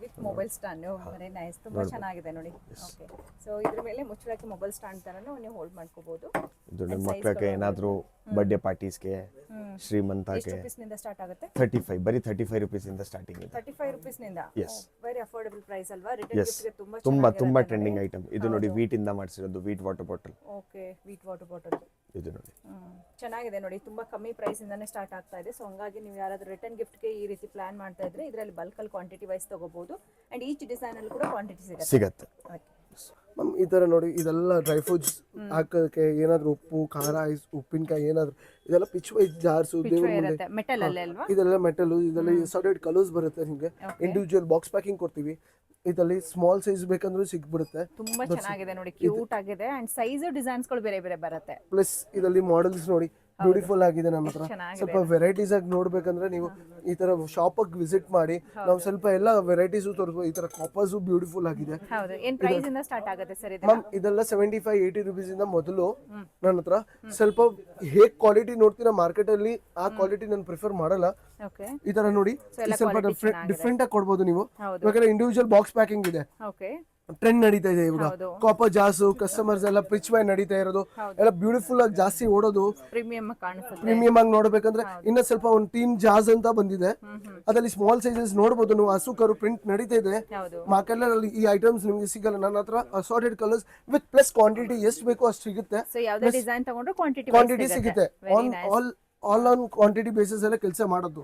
with mobile stand very nice ತುಂಬಾ ಚೆನ್ನಾಗಿದೆ ನೋಡಿ. ಓಕೆ ಸೊ ಇದ್ರ ಮೇಲೆ ಮುಚ್ಚಳಕ್ಕೆ ಮೊಬೈಲ್ ಸ್ಟ್ಯಾಂಡ್ ತರನು ನೀವು ಹೋಲ್ಡ್ ಮಾಡ್ಕೋಬಹುದು ಇದು ನಿಮ್ಮ ಮಕ್ಕಳಿಗೆ ಏನಾದರೂ ಬರ್ಡೇ ಪಾರ್ಟೀಸ್ಗೆ. ಶ್ರೀಮಂತಕ್ಕೆ ನಿಂದ ಸ್ಟಾರ್ಟ್ ಆಗುತ್ತೆ? ತರ್ಟಿ ಫೈವ್ ಬರೀ ತರ್ಟಿ ಫೈವ್ ರುಪೀಸಿಂದ ಸ್ಟಾರ್ಟಿಂಗ್ ಇದೆ. ತರ್ಟಿ ಫೈವ್ ರುಪೀಸ್ನಿಂದ. ವೆರಿ ಅಫೋರ್ಡಬಲ್ ಪ್ರೈಸ್ ಅಲ್ವಾ? ರಿಟರ್ನ್ ಗಿಫ್ಟ್ಗೆ ತುಂಬಾ ತುಂಬಾ ತುಂಬಾ ಟ್ರೆಂಡಿಂಗ್ ಐಟಮ್ ಇದು ನೋಡಿ ವೀಟ್ ಇಂದ ಮಾಡಿಸಿರೋದು wheat water bottle okay wheat water bottle ಇದು ನೋಡಿ. ಚೆನ್ನಾಗಿದೆ ನೋಡಿ. ತುಂಬಾ ಕಮ್ಮಿ ಪ್ರೈಸ್ ಇಂದಾನೆ ಸ್ಟಾರ್ಟ್ ಆಗ್ತಾ ಇದೆ. ಸೊ ಹಂಗಾಗಿ ನೀವು ಯಾರಾದ್ರೂ ರಿಟರ್ನ್ ಗಿಫ್ಟ್ಗೆ ಈ ರೀತಿ ಪ್ಲಾನ್ ಮಾಡ್ತಾ ಇದ್ರೆ ಇದರಲ್ಲಿ ಬಲ್ಕಲ್ಲಿ ಕ್ವಾಂಟಿಟಿ ವೈಸ್ ತಗೋಬಹುದು ಅಂಡ್ ಈಚ್ ಡಿಸೈನ್ ಅಲ್ಲಿ ಕೂಡ ಕ್ವಾಂಟಿಟಿ ಸಿಗುತ್ತೆ. ಸಿಗುತ್ತೆ. ಮ್ಯಾಮ್ ಈ ಥರ ನೋಡಿ ಇದೆಲ್ಲ ಡ್ರೈ ಫ್ರೂಟ್ಸ್ ಹಾಕೋದಕ್ಕೆ ಏನಾದ್ರು ಉಪ್ಪು ಖಾರ ಐಸ್ ಉಪ್ಪಿನಕಾಯಿ ಏನಾದ್ರು ಇದೆಲ್ಲ ಪಿಚ್ ವೈಸ್ ಜಾರ್ಸು ಇದೆಲ್ಲ ಮೆಟಲ್ ಅಲ್ಲೇ ಅಲ್ವಾ? ಇದೆಲ್ಲ ಮೆಟಲ್ ಇದೆಲ್ಲ ಸಪ್ರೇಟ್ ಕಲರ್ಸ್ ಬರುತ್ತೆ ನಿಮಗೆ. ಇಂಡಿವಿಜುವಲ್ ಬಾಕ್ಸ್ ಪ್ಯಾಕಿಂಗ್ ಕೊಡ್ತೀವಿ. ಇದರಲ್ಲಿ ಸ್ಮಾಲ್ ಸೈಜ್ ಬೇಕಂದ್ರೂ ಸಿಗ್ಬಿಡುತ್ತೆ. ತುಂಬಾ ಚೆನ್ನಾಗಿದೆ ನೋಡಿ ಕ್ಯೂಟ್ ಆಗಿದೆ. ಅಂಡ್ ಸೈಜ್ ಡಿಸೈನ್ಸ್ಗಳು ಬೇರೆ ಬೇರೆ ಬರುತ್ತೆ. ಪ್ಲಸ್ ಇದರಲ್ಲಿ ಮಾಡೆಲ್ಸ್ ನೋಡಿ ಬ್ಯೂಟಿಫುಲ್ ಆಗಿದೆ ನಮ್ಮ ಹತ್ರ. ಸ್ವಲ್ಪ ವೆರೈಟೀಸ್ ಆಗಿ ನೋಡ್ಬೇಕಂದ್ರೆ ನೀವು ಈ ತರ ಶಾಪ್ ವಿಸಿಟ್ ಮಾಡಿ ನಾವು ಸ್ವಲ್ಪ ಎಲ್ಲ ವೆರೈಟೀಸ್ ತೋರಿಸ್ಬೋದು ಈ ತರ ಕಾಪರ್ಸ್ ಬ್ಯೂಟಿಫುಲ್ ಆಗಿದೆ. ಮ್ಯಾಮ್ ಇದೆಲ್ಲ ಸೆವೆಂಟಿ ಫೈವ್ ಏಯ್ಟಿ ರುಪೀಸ್ ಇಂದ? ಮೊದಲು ನನ್ನ ಹತ್ರ ಸ್ವಲ್ಪ ಹೇಗ್ ಕ್ವಾಲಿಟಿ ನೋಡ್ತೀರಾ ಮಾರ್ಕೆಟ್ ಅಲ್ಲಿ ಆ ಕ್ವಾಲಿಟಿ ನಾನು ಪ್ರಿಫರ್ ಮಾಡಲ್ಲ. ಈ ತರ ನೋಡಿ ಸ್ವಲ್ಪ ಡಿಫ್ರೆಂಟ್ ಆಗಿ ಕೊಡ್ಬೋದು ನೀವು. ಯಾಕಂದ್ರೆ ಇಂಡಿವಿಜುವಲ್ ಬಾಕ್ಸ್ ಪ್ಯಾಕಿಂಗ್ ಇದೆ. ಟ್ರೆಂಡ್ ನಡೀತಾ ಇದೆ ಇವಾಗ. ಕಾಪರ್ ಜಾಸು ಕಸ್ಟಮರ್ಸ್ ಎಲ್ಲ ಪಿಚ್ ವೈ ನಡೀತಾ ಇರೋದು. ಎಲ್ಲ ಬ್ಯೂಟಿಫುಲ್ ಆಗಿ ಜಾಸ್ತಿ ಓಡೋದು. ಪ್ರೀಮಿಯಂ ಆಗಿ ನೋಡ್ಬೇಕಂದ್ರೆ ಇನ್ನ ಸ್ವಲ್ಪ ಒಂದು ಟೀಮ್ ಜಾಸ್ ಅಂತ ಬಂದಿದೆ. ಅದ್ರಲ್ಲಿ ಸ್ಮಾಲ್ ಸೈಜಸ್ ನೋಡಬಹುದು ನೀವು. ಹಸು ಕರು ಪ್ರಿಂಟ್ ನಡೀತಾ ಇದೆ. ಮಾರ್ಕೆಟ್ ಅಲ್ಲಿ ಈ ಐಟಮ್ಸ್ ನಿಮ್ಗೆ ಸಿಗಲ್ಲ. ನನ್ನ ಹತ್ರ assorted colours with plus quantity ಎಷ್ಟು ಬೇಕೋ ಅಷ್ಟು ಸಿಗುತ್ತೆ. ಕ್ವಾಂಟಿಟಿ ಸಿಗುತ್ತೆ. On all all on quantity basis ಎಲ್ಲ ಕೆಲಸ ಮಾಡೋದು.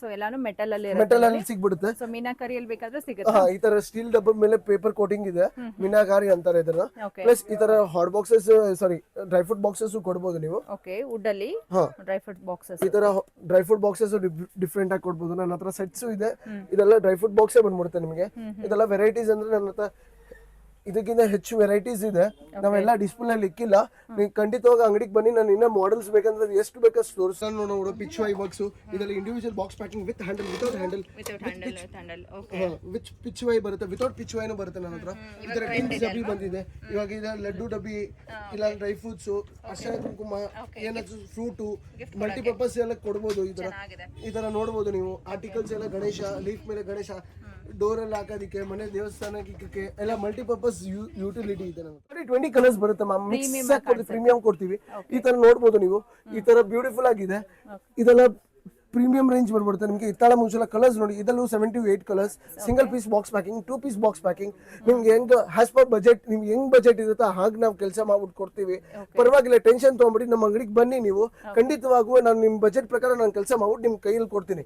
ಸೊ ಎಲ್ಲಾನು ಮೆಟಲ್ ಅಲ್ಲಿ ಮೆಟಲ್ ಅಲ್ಲಿ ಸಿಗ್ಬಿಡುತ್ತೆ. ಸೊ ಮೀನಾಕರಿಯಲ್ಲಿ ಬೇಕಾದ್ರೆ ಸಿಗುತ್ತೆ. ಹಾ ಈ ತರ ಸ್ಟೀಲ್ ಡಬ್ಬ ಮೇಲೆ ಪೇಪರ್ ಕೋಟಿಂಗ್ ಇದೆ. ಮೀನಾಕಾರಿ ಅಂತಾರೆ ಇದನ್ನ. ಪ್ಲಸ್ ಈ ತರ hot boxes sorry dry fruit boxes ಕೊಡ್ಬೋದು ನೀವು. ಓಕೆ ವುಡ್ ಅಲ್ಲಿ ಹಾ. ಡ್ರೈ ಫ್ರೂಟ್ ಬಾಕ್ಸಸ್ ಈ ತರ ಡ್ರೈ ಫ್ರೂಟ್ ಬಾಕ್ಸಸ್ ಡಿಫ್ರೆಂಟ್ ಆಗಿ ಕೊಡ್ಬೋದು. ನನ್ನ ಹತ್ರ ಸೆಟ್ಸ್ ಇದೆ. ಇದೆಲ್ಲ ಡ್ರೈ ಫ್ರೂಟ್ ಬಾಕ್ಸೇ ಬಂದ್ಬಿಡುತ್ತೆ ನಿಮಗೆ. ಇದೆಲ್ಲ ವೆರೈಟೀಸ್ ಅಂದ್ರೆ ನನ್ನ ಹತ್ರ ಇದಕ್ಕಿಂತ ಹೆಚ್ಚು ವೆರೈಟೀಸ್ ಇದೆ. ನಾವೆಲ್ಲ ಡಿಸ್ಪ್ಲೇ ಅಲ್ಲಿ ಇಕ್ಕಿಲ್ಲ. ನೀವು ಖಂಡಿತವಾಗಿ ಅಂಗಡಿಗೆ ಬನ್ನಿ. ನಾನು ಇನ್ನ ಮಾಡೆಲ್ಸ್ ಬೇಕಂದ್ರೆ ಎಷ್ಟು ಬೇಕಷ್ಟು ತೋರಿಸ್ತಾನೆ. ನೋಡೋ ಪಿಚ್ ವೈ ಬಾಕ್ಸ್ ಇದರಲ್ಲಿ individual box packing with handle without handle with pichwai ಬರುತ್ತೆ? ವಿತೌಟ್ ಪಿಚ್ ವೈನು ಬರುತ್ತೆ ನನ್ನ ಹತ್ರ. ಈ ತರ ಟಿನ್ಸ್ ಡಬ್ಬಿ ಬಂದಿದೆ. ಇವಾಗ ಇದ ಲಡ್ಡು ಡಬ್ಬಿ ಇಲ್ಲ ಡ್ರೈ ಫ್ರೂಟ್ಸ್ ಅರ್ಶನ ಕುಂಕುಮ ಏನಾದ್ರು ಫ್ರೂಟು ಮಲ್ಟಿಪರ್ಪಸ್ ಎಲ್ಲ ಕೊಡ್ಬೋದು ಈ ತರ. ಈ ತರ ನೋಡ್ಬೋದು ನೀವು. ಆರ್ಟಿಕಲ್ಸ್ ಎಲ್ಲ ಗಣೇಶ ಲೀಫ್ ಮೇಲೆ ಗಣೇಶ ಡೋರ್ ಅಲ್ಲಿ ಹಾಕೋದಿಕ್ಕೆ ಮನೆ ದೇವಸ್ಥಾನಕ್ಕೆ ಇಕ್ಕಕ್ಕೆ ಎಲ್ಲ ಮಲ್ಟಿಪರ್ಪಸ್ ಯುಟಿಲಿಟಿ ಇದೆ ನಮಗೆ ಟ್ವೆಂಟಿ ಕಲರ್ಸ್ ಬರುತ್ತೆ ಮ್ಯಾಮ್ ಮಿಕ್ಸ್ ಪ್ರೀಮಿಯಂ ಕೊಡ್ತೀವಿ. ಈ ತರ ನೋಡ್ಬೋದು ನೀವು. ಈ ತರ ಬ್ಯೂಟಿಫುಲ್ ಆಗಿದೆ. ಇದೆಲ್ಲ ಪ್ರೀಮಿಯಂ ರೇಂಜ್ ಬರ್ಬಿಡುತ್ತೆ. ನಿಮಗೆ ಇತ್ತಾಳ ಮುಂಚೆಲ್ಲ ಕಲರ್ಸ್ ನೋಡಿ ಇದಲ್ಲೂ seventy eight colours single piece box packing two piece box packing ನಿಮ್ಗೆ ಹೆಂಗ್ ಹ್ಯಾಸ್ ಪರ್ ಬಜೆಟ್ ನಿಮ್ಗೆ ಹೆಂಗ್ ಬಜೆಟ್ ಇರುತ್ತೋ ಹಾಗೆ ನಾವು ಕೆಲಸ ಮಾಡ್ಬಿಟ್ಟು ಕೊಡ್ತೀವಿ ಪರವಾಗಿಲ್ಲ ಟೆನ್ಷನ್ ತೊಗೊಂಬಿಡಿ ನಮ್ಮ ಅಂಗಡಿಗೆ ಬನ್ನಿ ನೀವು. ಖಂಡಿತವಾಗೂ ನಾನು ನಿಮ್ಮ ಬಜೆಟ್ ಪ್ರಕಾರ ನಾನು ಕೆಲಸ ಮಾಡ್ಬಿಟ್ಟು ನಿಮ್ ಕೈಯಲ್ಲಿ ಕೊಡ್ತೀನಿ.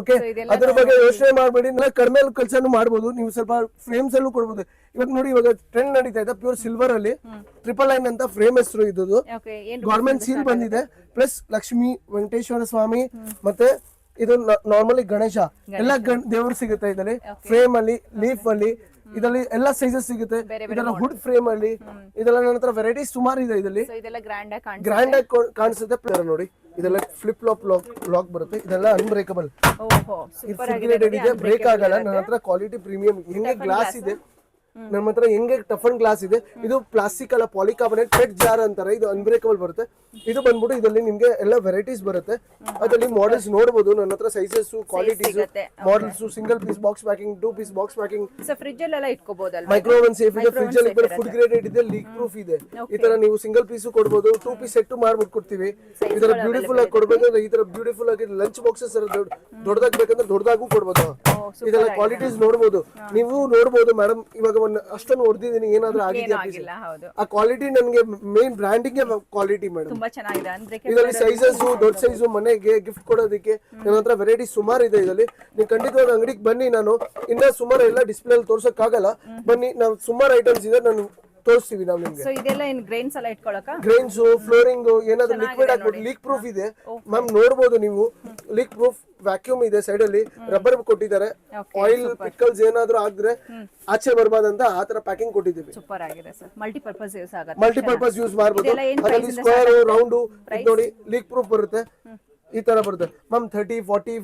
ಓಕೆ ಅದ್ರ ಬಗ್ಗೆ ಯೋಚನೆ ಮಾಡಬೇಡಿ ನಾ ಕಡಿಮೆ ಕೆಲಸನೂ ಮಾಡ್ಬೋದು ನೀವು ಸ್ವಲ್ಪ ಫ್ರೇಮ್ಸ್ ಅಲ್ಲೂ ಕೊಡ್ಬೋದು. ಇವಾಗ ನೋಡಿ ಇವಾಗ ಟ್ರೆಂಡ್ ನಡೀತಾ ಇದೆ. ಪ್ಯೂರ್ ಸಿಲ್ವರ್ ಅಲ್ಲಿ ಟ್ರಿಪಲ್ ಲೈನ್ ಅಂತ ಫ್ರೇಮ್ ಹೆಸರು ಇದ್ದು ಓಕೆ ಏನ್ ಗೌರ್ಮೆಂಟ್ ಸೀಲ್ ಬಂದಿದೆ. ಪ್ಲಸ್ ಲಕ್ಷ್ಮಿ ವೆಂಕಟೇಶ್ವರ ಸ್ವಾಮಿ ಮತ್ತೆ ಇದು ನಾರ್ಮಲಿ ಗಣೇಶ. ಎಲ್ಲ ದೇವರು ಸಿಗುತ್ತೆ ಇದರಲ್ಲಿ. ಫ್ರೇಮ್ ಅಲ್ಲಿ ಲೀಫ್ ಅಲ್ಲಿ ಇದರಲ್ಲಿ ಎಲ್ಲ ಸೈಜಸ್ ಸಿಗುತ್ತೆ. ಇದೆಲ್ಲ ಹುಡ್ ಫ್ರೇಮ್ ಅಲ್ಲಿ ಇದೆಲ್ಲ ನನ್ನ ವೆರೈಟಿ ವೆರೈಟೀಸ್ ಸುಮಾರು ಇದೆ ಇದರಲ್ಲಿ. ಗ್ರ್ಯಾಂಡ್ ಆಗಿ ಕಾಣಿಸುತ್ತೆ? ನೋಡಿ ಇದೆಲ್ಲ ಫ್ಲಿಪ್ ಲಾಪ್ ಲಾಕ್ ಲಾಕ್ ಬರುತ್ತೆ. ಇದೆಲ್ಲ ಅನ್ಬ್ರೇಕಬಲ್ ಇದೆ ಬ್ರೇಕ್ ಆಗಲ್ಲ. ನನ್ನ ಹತ್ರ ಕ್ವಾಲಿಟಿ ಪ್ರೀಮಿಯಂ ಹೆಂಗೆ ಗ್ಲಾಸ್ ಇದೆ? ನಮ್ಮ ಹತ್ರ ಹೆಂಗೆ ಟಫನ್ ಗ್ಲಾಸ್ ಇದೆ. ಇದು ಪ್ಲಾಸ್ಟಿಕ್ ಅಲ್ಲ ಪಾಲಿಕಾರ್ಬನೇಟ್ ಪೆಟ್ ಜಾರ್ ಅಂತಾರೆ. ಇದು ಅನ್ಬ್ರೇಕಬಲ್ ಬರುತ್ತೆ. ಇದು ಬಂದ್ಬಿಟ್ಟು ಇದರಲ್ಲಿ ನಿಮ್ಗೆ ಎಲ್ಲ ವೆರೈಟೀಸ್ ಬರುತ್ತೆ. ಅದರಲ್ಲಿ ಮಾಡೆಲ್ಸ್ ನೋಡಬಹುದು ನನ್ನ ಹತ್ರ sizes qualities models single piece box packing two piece box packing fridge ಅಲ್ಲೆಲ್ಲ ಇಟ್ಕೋಬಹುದು ಮೈಕ್ರೋವನ್ ಸೇಫ್ ಇದೆ. ಫ್ರಿಜ್ ಅಲ್ಲಿ ಫುಡ್ ಗ್ರೇಡೆಡ್ ಇದೆ ಲೀಕ್ ಪ್ರೂಫ್ ಇದೆ. ಈ ತರ ನೀವು ಸಿಂಗಲ್ ಪೀಸ್ ಕೊಡಬಹುದು ಟೂ ಪೀಸ್ ಸೆಟ್ ಮಾಡ್ಬಿಟ್ಟು ಕೊಡ್ತೀವಿ ಈ ತರ ಬ್ಯೂಟಿಫುಲ್ ಆಗಿ ಕೊಡ್ಬೇಕಂದ್ರೆ ಈ ತರ ಬ್ಯೂಟಿಫುಲ್ ಆಗಿ ಲಂಚ್ ಬಾಕ್ಸಸ್ ದೊಡ್ಡದಾಗ್ ಬೇಕಂದ್ರೆ ದೊಡ್ಡದಾಗೂ ಕೊಡ್ಬೋದು. ಇದೆಲ್ಲ ಕ್ವಾಲಿಟೀಸ್ ನೋಡಬಹುದು ನೀವು ನೋಡಬಹುದು ಮೇಡಮ್ ಇವಾಗ ಒಂದು ಅಷ್ಟೊಂದು ಹೊಡೆದಿದ್ದೀನಿ ಏನಾದ್ರೂ ಆಗಿದೆಯಾ ಆಗಿಲ್ಲ ಹೌದು. ಆ ಕ್ವಾಲಿಟಿ ನನಗೆ ಮೇನ್ ಬ್ರ್ಯಾಂಡಿಂಗ್ ಕ್ವಾಲಿಟಿ ಮೇಡಮ್ ತುಂಬಾ ಚೆನ್ನಾಗಿದೆ ಅಂದ್ರೆ ಇದರಲ್ಲಿ ಸೈಜಸ್ ದೊಡ್ಡ ಸೈಜು ಮನೆಗೆ ಗಿಫ್ಟ್ ಕೊಡೋದಕ್ಕೆ ನನ್ನ ಹತ್ರ ವೆರೈಟಿ ಸುಮಾರು ಇದೆ ಇದರಲ್ಲಿ. ನೀವು ಖಂಡಿತವಾಗಿ ಅಂಗಡಿಗೆ ಬನ್ನಿ ನಾನು ಇನ್ನ ಸುಮಾರು ಎಲ್ಲ ಡಿಸ್ಪ್ಲೇ ಅಲ್ಲಿ ತೋರ್ಸಕ್ಕಾಗಲ್ಲ. ಬನ್ನಿ ನಾವು ಸುಮಾರು ಐಟಮ್ಸ್ ಇದೆ ನಾನು ತೋರಿಸ್ತೀವಿ ನಾವು ನಿಮ್ಗೆ. ಸೊ ಇದೆಲ್ಲ ಏನ್ ಗ್ರೈನ್ಸ್ ಎಲ್ಲ ಇಟ್ಕೊಳಕ ಗ್ರೈನ್ಸ್ ಫ್ಲೋರಿಂಗ್ ಏನಾದ್ರು ಲಿಕ್ವಿಡ್ ಹಾಕ್ಬಿಟ್ಟು ಲೀಕ್ ಪ್ರೂಫ್ ಇದೆ. ಮ್ಯಾಮ್ ನೋಡ್ಬೋದು ನೀವು. ಲೀಕ್ ಪ್ರೂಫ್ ವ್ಯಾಕ್ಯೂಮ್ ಇದೆ ಸೈಡ್ ಅಲ್ಲಿ. ರಬ್ಬರ್ ಕೊಟ್ಟಿದ್ದಾರೆ. ಆಯಿಲ್ ಪಿಕಲ್ಸ್ ಏನಾದ್ರು ಆದ್ರೆ ಆಚೆ ಬರ್ಬಾರ್ದಂತ ಆ ತರ ಪ್ಯಾಕಿಂಗ್ ಕೊಟ್ಟಿದ್ದೀವಿ. ಸೂಪರ್ ಆಗಿದೆ ಸರ್ ಮಲ್ಟಿಪರ್ಪಸ್ ಯೂಸ್ ಆಗುತ್ತೆ. ಮಲ್ಟಿಪರ್ಪಸ್ ಯೂಸ್ ಮಾಡಬಹುದು ಅದರಲ್ಲಿ ಸ್ಕ್ವೇರ್ ರೌಂಡ್ ನೋಡಿ ಲೀಕ್ ಪ್ರೂಫ್ ಬರುತ್ತೆ. ಈ ತರ ಬರುತ್ತೆ. Ma'am thirty forty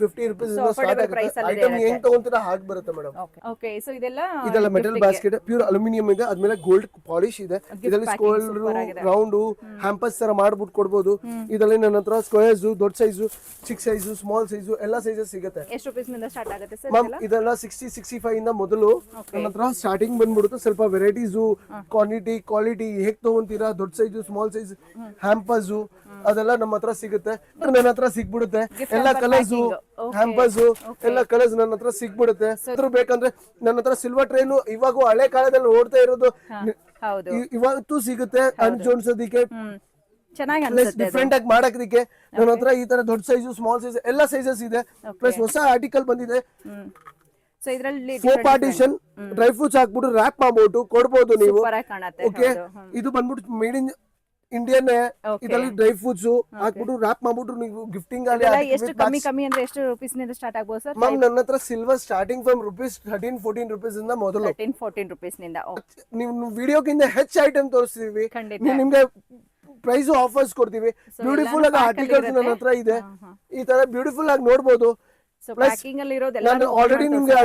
fifty rupees start ಆಗುತ್ತೆ. ಐಟಮ್ ಹೆಂಗ್ ತಗೊಂತೀರ ಹಾಗೆ ಬರುತ್ತೆ ಮೇಡಮ್ ಓಕೆ ಓಕೆ ಸೊ ಇದೆಲ್ಲ ಇದೆಲ್ಲ ಮೆಟಲ್ ಬಾಸ್ಕೆಟ್ ಪ್ಯೂರ್ ಅಲ್ಯೂಮಿನಿಯಂ ಇದೆ ಅದ್ಮೇಲೆ ಗೋಲ್ಡ್ ಪಾಲಿಶ್ ಇದೆ. ಇದರಲ್ಲಿ ಸ್ಕ್ವೇರ್ ರೌಂಡ್ ಹ್ಯಾಂಪಸ್ ತರ ಮಾಡ್ಬಿಟ್ಟು ಕೊಡ್ಬೋದು. ಇದರಲ್ಲಿ ನನ್ನ ಹತ್ರ ಸ್ಕ್ವೇರ್ಸ್ ದೊಡ್ಡ ಸೈಜ್ ಚಿಕ್ ಸೈಜ್ ಸ್ಮಾಲ್ ಸೈಜ್ ಎಲ್ಲ ಸೈಜಸ್ ಸಿಗುತ್ತೆ. ಎಷ್ಟು ರುಪೀಸ್ನಿಂದ ಸ್ಟಾರ್ಟ್ ಆಗುತ್ತೆ ಸರ್ ಮ್ಯಾಮ್ ಇದೆಲ್ಲ? ಸಿಕ್ಸ್ಟಿ ಸಿಕ್ಸ್ಟಿ ಫೈವ್ ಇಂದ ಮೊದಲು ನನ್ನ ಹತ್ರ ಸ್ಟಾರ್ಟಿಂಗ್ ಬಂದ್ಬಿಡುತ್ತೆ. ಸ್ವಲ್ಪ ವೆರೈಟೀಸು ಕ್ವಾಂಟಿಟಿ ಕ್ವಾಲಿಟಿ ಹೇಗೆ ತಗೊಂತೀರಾ ದೊಡ್ಡ ಸೈಜ್ ಸ್ಮಾಲ್ ಸೈಜ್ ಹ್ಯಾಂಪರ್ಸು ಅದೆಲ್ಲ ನಮ್ಮ ಹತ್ರ ಸಿಗುತ್ತೆ. ನನ್ನ ಹತ್ರ ಸಿಗ್ಬಿಡುತ್ತೆ. ಎಲ್ಲ ಕಲರ್ಸ್ ಹ್ಯಾಂಪರ್ಸ್ ಎಲ್ಲ ಕಲರ್ಸ್ ನನ್ನ ಹತ್ರ ಸಿಗ್ಬಿಡುತ್ತೆ. ಅದ್ರ ಬೇಕಂದ್ರೆ ನನ್ನ ಹತ್ರ ಸಿಲ್ವರ್ ಟ್ರೈನು ಇವಾಗ ಹಳೆ ಕಾಲದಲ್ಲಿ ಓಡ್ತಾ ಇರೋದು ಇವತ್ತು ಸಿಗುತ್ತೆ ಅನ್ ಜೋಡಿಸೋದಿಕ್ಕೆ. ಹ್ಮ್. ಚೆನ್ನಾಗಿ ಪ್ಲಸ್ ಡಿಫ್ರೆಂಟ್ ಆಗಿ ಮಾಡಕ್ಕೆ ನನ್ನ ಹತ್ರ ಈ ತರ ದೊಡ್ಡ ಸೈಜು ಸ್ಮಾಲ್ ಸೈಜ್ ಎಲ್ಲ ಸೈಜಸ್ ಇದೆ. ಪ್ಲಸ್ ಹೊಸ ಆರ್ಟಿಕಲ್ ಬಂದಿದೆ. ಪಾರ್ಟಿಷನ್ ಡ್ರೈ ಫ್ರೂಟ್ಸ್ ಹಾಕ್ಬಿಟ್ಟು ರ್ಯಾಪ್ ಮಾಡ್ಬಿಟ್ಟು ಕೊಡ್ಬೋದು ನೀವು. ಓಕೆ ಇದು ಬಂದ್ಬಿಟ್ಟು ಮೇಡ್ ಇನ್ ಇಂಡಿಯನ್ ಇದ್ರಲ್ಲಿ ಡ್ರೈ ಫ್ರೂಟ್ಸ್ ಹಾಕ್ಬಿಟ್ಟು ರ್ಯಾಪ್ ಮಾಡ್ಬಿಟ್ಟು ನೀವು ಗಿಫ್ಟಿಂಗ್ ಎಷ್ಟು ಕಮ್ಮಿ ಕಮ್ಮಿ ಅಂದ್ರೆ ಎಷ್ಟು ರುಪೀಸ್ನಿಂದ ಸ್ಟಾರ್ಟ್ ಆಗ್ಬೋದು ಸರ್ ಮ್ಯಾಮ್ ನನ್ನ ಹತ್ರ silver starting from rupees thirteen fourteen rupees ಇಂದ ಮೊದಲು. ತರ್ಟೀನ್ ಫೋರ್ಟೀನ್ ರುಪೀಸ್ನಿಂದ ನೀವು ವಿಡಿಯೋಕ್ಕಿಂತ ಹೆಚ್ಚು ಐಟಮ್ ತೋರಿಸ್ತೀವಿ. ನಿಮ್ಗೆ ಪ್ರೈಸ್ ಆಫರ್ಸ್ ಕೊಡ್ತೀವಿ. ಬ್ಯೂಟಿಫುಲ್ ಆಗಿ ಆರ್ಟಿಕಲ್ಸ್ ನನ್ನ ಹತ್ರ ಇದೆ. ಈ ತರ ಬ್ಯೂಟಿಫುಲ್ ಆಗಿ ನೋಡ್ಬೋದು. ಸೊ ಪ್ಯಾಕಿಂಗ್ ಅಲ್ಲಿ ಇರೋದೆಲ್ಲ ನಾನು ಆಲ್ರೆಡಿ ನಿಮ್ಗೆ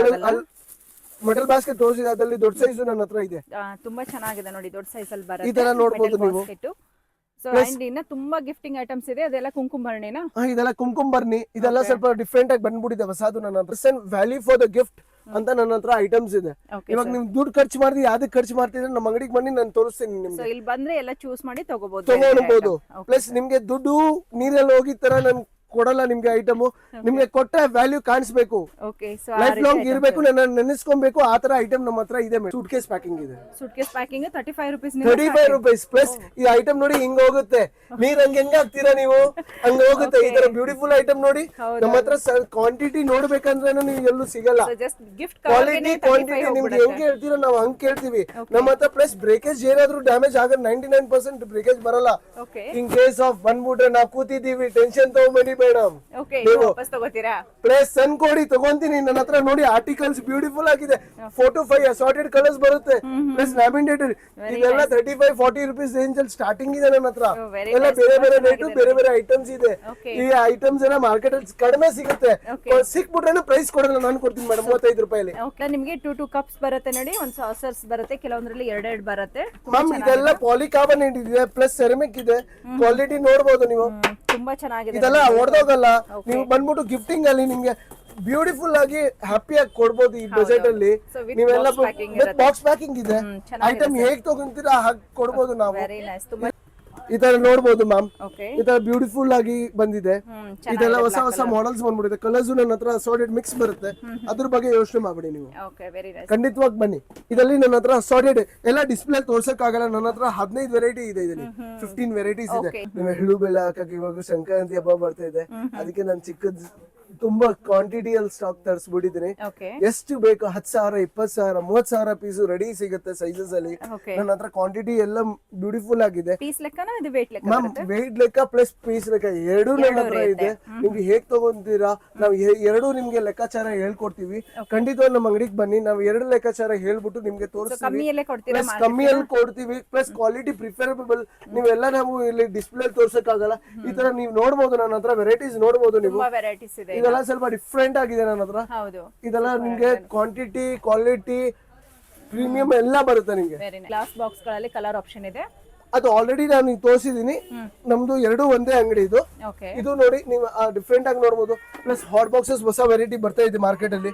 ಮೆಟಲ್ ಬಾಸ್ಕೆಟ್ ತೋರಿಸಿದೆ ಅದರಲ್ಲಿ ದೊಡ್ಡ ಸೈಜ್ ನನ್ನ ಹತ್ರ ಇದೆ. ತುಂಬಾ ಚೆನ್ನಾಗಿದೆ ನೋಡಿ ದೊಡ್ಡ ಸೈಜ್ ಅಲ್ಲಿ ಈ ತರ ನೋಡ್ಬೋದು ನೀವು. ಸೊ ಅಂಡ್ ಇನ್ನ ತುಂಬಾ ಗಿಫ್ಟಿಂಗ್ ಐಟಮ್ಸ್ ಇದೆ. ಅದೆಲ್ಲ ಕುಂಕುಮ ಭರಣಿನ ಇದೆಲ್ಲ ಕುಂಕುಮ ಬರ್ನಿ ಇದೆಲ್ಲ ಸ್ವಲ್ಪ ಡಿಫ್ರೆಂಟ್ ಆಗಿ ಬಂದ್ಬಿಟ್ಟಿದೆ. ಹೊಸದು ನನ್ನ ಹತ್ರ. ವ್ಯಾಲ್ಯೂ ಫಾರ್ ದ ಗಿಫ್ಟ್ ಅಂತ ನನ್ನ ಹತ್ರ ಐಟಮ್ಸ್ ಇದೆ. ಇವಾಗ ನಿಮ್ ದುಡ್ಡು ಖರ್ಚು ಮಾಡಿದ್ರೆ ಯಾವ್ದಕ್ಕೆ ಖರ್ಚು ಮಾಡ್ತಿದ್ರೆ ನಮ್ಮ ಅಂಗಡಿಗೆ ಬನ್ನಿ ನಾನು ತೋರಿಸ್ತೀನಿ ನಿಮ್ಗೆ. ಇಲ್ಲಿ ಬಂದ್ರೆ ಎಲ್ಲ ಚೂಸ್ ಮಾಡಿ ತಗೋಬಹುದು ತಗೊಳ್ಬಹುದು ಪ್ಲಸ್ ನಿಮ್ಗೆ ದುಡ್ಡು ನೀರಲ್ಲಿ ಹೋಗಿದ್ ತರ ನನ್ ಕೊಡಲ್ಲ ನಿಮ್ಗೆ ಐಟಮ್ ನಿಮ್ಗೆ ಕೊಟ್ಟರೆ ವ್ಯಾಲ್ಯೂ ಕಾಣಿಸ್ಬೇಕು. ಲೈಫ್ ಲಾಂಗ್ ಇರಬೇಕು ನನ್ನ ನೆನೆಸ್ಕೊಬೇಕು ಆ ತರ ಐಟಮ್ ನಮ್ಮ ಹತ್ರ ಇದೆ ಸೂಟ್ ಕೇಸ್ ಪ್ಯಾಕಿಂಗ್ ಇದೆ. Suitcase packing thirty five rupees thirty five rupees plus ಈ ಐಟಮ್ ನೋಡಿ ಹಿಂಗ್ ಹೋಗುತ್ತೆ. ನೀರ್ ಹಂಗ ಹೆಂಗ ಹಾಕ್ತೀರಾ ನೀವು? ಹಂಗ ಹೋಗುತ್ತೆ. ಈ ತರ ಬ್ಯೂಟಿಫುಲ್ ಐಟಮ್ ನೋಡಿ ನಮ್ಮ ಹತ್ರ ಕ್ವಾಂಟಿಟಿ ನೋಡ್ಬೇಕಂದ್ರೆ ನೀವು ಎಲ್ಲೂ ಸಿಗಲ್ಲ. ಕ್ವಾಲಿಟಿ ಕ್ವಾಂಟಿಟಿ ನಿಮ್ಗೆ ಹೆಂಗ್ ಹೇಳ್ತೀರಾ ನಾವು ಹಂಗ್ ಕೇಳ್ತೀವಿ. ನಮ್ಮ ಹತ್ರ ಪ್ಲಸ್ ಬ್ರೇಕೇಜ್ ಏನಾದ್ರೂ ಡ್ಯಾಮೇಜ್ ಆಗ ನೈಂಟಿ ನೈನ್ ಪರ್ಸೆಂಟ್ ಬ್ರೇಕೇಜ್ ಬರಲ್ಲ ಇನ್ ಕೇಸ್ ಆಫ್ ಬಂದ್ಬಿಟ್ರೆ ನಾವು ಕೂತಿದೀವಿ ಟೆನ್ಷನ್ ತಗೊಂಬೇಡಿ ಮೇಡಮ್ ಓಕೆ ನೀವು- ವಾಪಸ್ ತಗೋತೀರಾ? ಪ್ಲಸ್ ಸನ್ ಕೊಡಿ ತಗೊಂತೀನಿ ನನ್ನ ಹತ್ರ ನೋಡಿ ಆರ್ಟಿಕಲ್ಸ್ ಬ್ಯೂಟಿಫುಲ್ ಆಗಿದೆ. ಫೋಟೋ ಫೈವ್ ಅಸಾರ್ಟೆಡ್ ಕಲರ್ಸ್ ಬರುತ್ತೆ. ಪ್ಲಸ್ ಲ್ಯಾಮಿನೇಟೆಡ್ ಇದೆಲ್ಲ thirty five forty rupees range ಅಲ್ಲಿ ಸ್ಟಾರ್ಟಿಂಗ್ ಇದೆ ನನ್ನ ಹತ್ರ. Oh, very ಎಲ್ಲ nice. ಬೇರೆ ಬೇರೆ ರೇಟ್ ಬೇರೆ ಬೇರೆ ಐಟಮ್ಸ್ ಇದೆ. Okay. ಈ ಐಟಮ್ಸ್ ಎಲ್ಲ ಮಾರ್ಕೆಟ್ ಅಲ್ಲಿ ಕಡಿಮೆ ಸಿಗುತ್ತೆ. Okay. ಸಿಕ್ಬಿಟ್ರೆ ಪ್ರೈಸ್ ಕೊಡೋಣ ನಾನು ಕೊಡ್ತೀನಿ ಮೇಡಮ್ ಮೂವತ್ತೈದು ರೂಪಾಯಿ ಓಕೆ ನಿಮಗೆ ಟೂ ಟೂ ಕಪ್ಸ್ ಬರುತ್ತೆ ನೋಡಿ ಒಂದು ಸಾಸರ್ಸ್ ಬರುತ್ತೆ ಕೆಲವೊಂದ್ರಲ್ಲಿ ಎರಡೆರಡು ಬರುತ್ತೆ. ಮ್ಯಾಮ್ ಇದೆಲ್ಲ ಪಾಲಿಕಾರ್ಬನೇಟ್ ಇದೆ ಪ್ಲಸ್ ಸೆರಮಿಕ್ ಇದೆ. ಕ್ವಾಲಿಟಿ ನೋಡ್ಬೋದು ನೀವು. ತುಂಬಾ ಚೆನ್ನಾಗಿದೆ ಇದೆಲ್ಲ ಹೊಡೆದೋಗಲ್ಲ ನೀವು ಬಂದ್ಬಿಟ್ಟು ಗಿಫ್ಟಿಂಗ್ ಅಲ್ಲಿ ನಿಮ್ಗೆ ಬ್ಯೂಟಿಫುಲ್ ಆಗಿ ಹ್ಯಾಪಿ ಆಗಿ ಕೊಡ್ಬೋದು ಈ ಬಜೆಟ್ ಅಲ್ಲಿ. ನೀವೆಲ್ಲ. ಬಾಕ್ಸ್ ಪ್ಯಾಕಿಂಗ್ ಇದೆ. ಐಟಮ್ ಹೇಗ್ ತಗೊಂತೀರಾ ಹಾಗೆ ಕೊಡ್ಬೋದು ನಾವು. ಈ ತರ ನೋಡ್ಬೋದು ಮ್ಯಾಮ್ ಈ ತರ ಬ್ಯೂಟಿಫುಲ್ ಆಗಿ ಬಂದಿದೆ. ಇದೆಲ್ಲ ಹೊಸ ಹೊಸ ಮಾಡೆಲ್ಸ್ ಬಂದ್ಬಿಟ್ಟಿದೆ. ಕಲರ್ಸ್ ನನ್ನ ಹತ್ರ ಅಸಾರ್ಟೆಡ್ ಮಿಕ್ಸ್ ಬರುತ್ತೆ. ಅದ್ರ ಬಗ್ಗೆ ಯೋಚನೆ ಮಾಡ್ಬಿಡಿ ನೀವು. ಖಂಡಿತವಾಗಿ ಬನ್ನಿ. ಇದರಲ್ಲಿ ನನ್ನ ಹತ್ರ ಅಸಾರ್ಟೆಡ್ ಎಲ್ಲ ಡಿಸ್ಪ್ಲೇ ತೋರ್ಸಕ್ ಆಗಲ್ಲ ನನ್ನ ಹತ್ರ ಹದಿನೈದು ವೆರೈಟಿ ಇದೆ ಇದರಲ್ಲಿ. ಫಿಫ್ಟೀನ್ ವೆರೈಟೀಸ್ ಇದೆ. ಹಿಳು ಬೆಲ್ಲ ಹಾಕಕ್ಕೆ ಇವಾಗ ಸಂಕ್ರಾಂತಿ ಹಬ್ಬ ಬರ್ತಾ ಇದೆ. ಅದಕ್ಕೆ ನಾನು ಚಿಕ್ಕದ್ ತುಂಬಾ ಕ್ವಾಂಟಿಟಿಯಲ್ಲಿ ಸ್ಟಾಕ್ ತರಿಸ್ಬಿಟ್ಟಿದ್ದೀನಿ. ಎಷ್ಟು ಬೇಕು ಹತ್ ಸಾವಿರ ಇಪ್ಪತ್ತು ಸಾವಿರ ಮೂವತ್ ಸಾವಿರ ಪೀಸ್ ರೆಡಿ ಸಿಗುತ್ತೆ ಸೈಜಸ್ ಅಲ್ಲಿ. ನನ್ನ ಹತ್ರ ಕ್ವಾಂಟಿಟಿ ಎಲ್ಲ ಬ್ಯೂಟಿಫುಲ್ ಆಗಿದೆ. ಮ್ಯಾಮ್ ವೆಯ್ಟ್ ಲೆಕ್ಕ ಪ್ಲಸ್ ಪೀಸ್ ಲೆಕ್ಕ ಎರಡು ನನ್ನ ಹತ್ರ ಇದೆ. ನಿಮ್ಗೆ ಹೇಗ್ ತಗೊಂತೀರಾ? ನಾವು ಎರಡು ನಿಮ್ಗೆ ಲೆಕ್ಕಾಚಾರ ಹೇಳ್ಕೊಡ್ತೀವಿ. ಖಂಡಿತವಾಗಿ ನಮ್ಮ ಅಂಗಡಿಗೆ ಬನ್ನಿ. ನಾವು ಎರಡು ಲೆಕ್ಕಾಚಾರ ಹೇಳ್ಬಿಟ್ಟು ನಿಮ್ಗೆ ತೋರಿಸ್ತೀವಿ. ಪ್ಲಸ್ ಕಮ್ಮಿಯಲ್ಲಿ ಕೊಡ್ತೀವಿ. ಪ್ಲಸ್ ಕ್ವಾಲಿಟಿ ಪ್ರಿಫರಬಲ್ ನೀವೆಲ್ಲ ನಾವು ಇಲ್ಲಿ ಡಿಸ್ಪ್ಲೇ ತೋರ್ಸಕ್ ಆಗಲ್ಲ ಈ ತರ ನೀವು ನೋಡ್ಬೋದು ನನ್ನ ಹತ್ರ ವೆರೈಟೀಸ್ ನೋಡ್ಬೋದು ನೀವು. ವೆರೈಟೀಸ್ ಇದೆ. ಇದೆಲ್ಲ ಸ್ವಲ್ಪ ಡಿಫ್ರೆಂಟ್ ಆಗಿದೆ ನನ್ನ ಹತ್ರ. ಹೌದು. ಇದೆಲ್ಲ ನಿಮ್ಗೆ ಕ್ವಾಂಟಿಟಿ ಕ್ವಾಲಿಟಿ ಪ್ರೀಮಿಯಂ ಎಲ್ಲ ಬರುತ್ತೆ ನಿಮ್ಗೆ. ಗ್ಲಾಸ್ ಬಾಕ್ಸ್ಗಳಲ್ಲಿ ಕಲರ್ ಆಪ್ಷನ್ ಇದೆ. ಅದು ಆಲ್ರೆಡಿ ನಾನು ತೋರಿಸಿದೀನಿ. ನಮ್ದು ಎರಡು ಒಂದೇ ಅಂಗಡಿ ಇದು. ಇದು ನೋಡಿ ನೀವು ಡಿಫ್ರೆಂಟ್ ಆಗಿ ನೋಡ್ಬೋದು. ಪ್ಲಸ್ ಹಾಟ್ ಬಾಕ್ಸಸ್ ಹೊಸ ವೆರೈಟಿ ಬರ್ತಾ ಇದೆ ಮಾರ್ಕೆಟ್ ಅಲ್ಲಿ.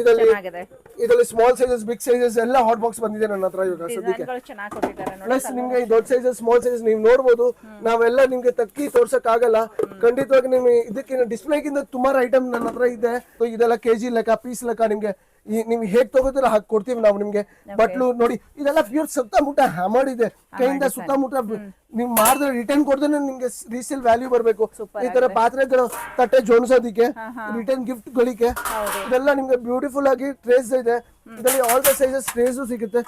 ಇದರಲ್ಲಿ ಚೆನ್ನಾಗಿದೆ. ಇದರಲ್ಲಿ ಸ್ಮಾಲ್ ಸೈಜಸ್ ಬಿಗ್ ಸೈಜಸ್ ಎಲ್ಲ ಹಾಟ್ ಬಾಕ್ಸ್ ಬಂದಿದೆ ನನ್ನ ಹತ್ರ ಇವಾಗ ಸದ್ಯಕ್ಕೆ. ಡಿಸೈನ್ಗಳು ಚೆನ್ನಾಗಿ ಕೊಟ್ಟಿದ್ದಾರೆ ನೋಡಿ ಪ್ಲಸ್ ನಿಮ್ಗೆ ಈ ದೊಡ್ಡ ಸೈಜಸ್ ಸ್ಮಾಲ್ ಸೈಜಸ್ ನೀವು ನೋಡ್ಬೋದು. ನಾವೆಲ್ಲ ನಿಮ್ಗೆ ತಕ್ಕಿ ತೋರ್ಸಕ್ ಆಗಲ್ಲ. ಖಂಡಿತವಾಗಿ ನಿಮ್ಗೆ ಇದಕ್ಕಿಂತ ಡಿಸ್ಪ್ಲೇಗಿಂತ ಸುಮಾರು ಐಟಮ್ ನನ್ನ ಹತ್ರ ಇದೆ. ಇದೆಲ್ಲ ಇದೆಲ್ಲ ಕೆಜಿ ಲೆಕ್ಕ ಪೀಸ್ ಲೆಕ್ಕ ನಿಮ್ಗೆ ಈ ನೀವು ಹೇಗ್ ತಗೋತೀರ ಹಾಗೆ ಕೊಡ್ತೀವಿ ನಾವು ನಿಮ್ಗೆ. ಬಟ್ಲು ನೋಡಿ ಇದೆಲ್ಲ ಪ್ಯೂರ್ ಸುತ್ತಮುತ್ತ ಹ್ಯಾಮರ್ಡ್ ಇದೆ. ಕೈಯಿಂದ ಸುತ್ತಮುತ್ತ ನೀವು ಮಾಡಿದ್ರೆ ರಿಟರ್ನ್ ಕೊಡ್ತೇನೆ ನಿಮ್ಗೆ ರೀಸೇಲ್ ವ್ಯಾಲ್ಯೂ ಬರಬೇಕು. ಈ ತರ ಪಾತ್ರೆಗಳು ತಟ್ಟೆ ಜೋಡಿಸೋದಿಕ್ಕೆ ರಿಟರ್ನ್ ಗಿಫ್ಟ್ ಗಳಿಗೆ ಇದೆಲ್ಲ ನಿಮ್ಗೆ ಬ್ಯೂಟಿಫುಲ್ ಆಗಿ ಟ್ರೇಸ್ ಇದೆ. ಇದರಲ್ಲಿ ಆಲ್ ದ ಸೈಜಸ್ ಟ್ರೇಸು ಸಿಗುತ್ತೆ.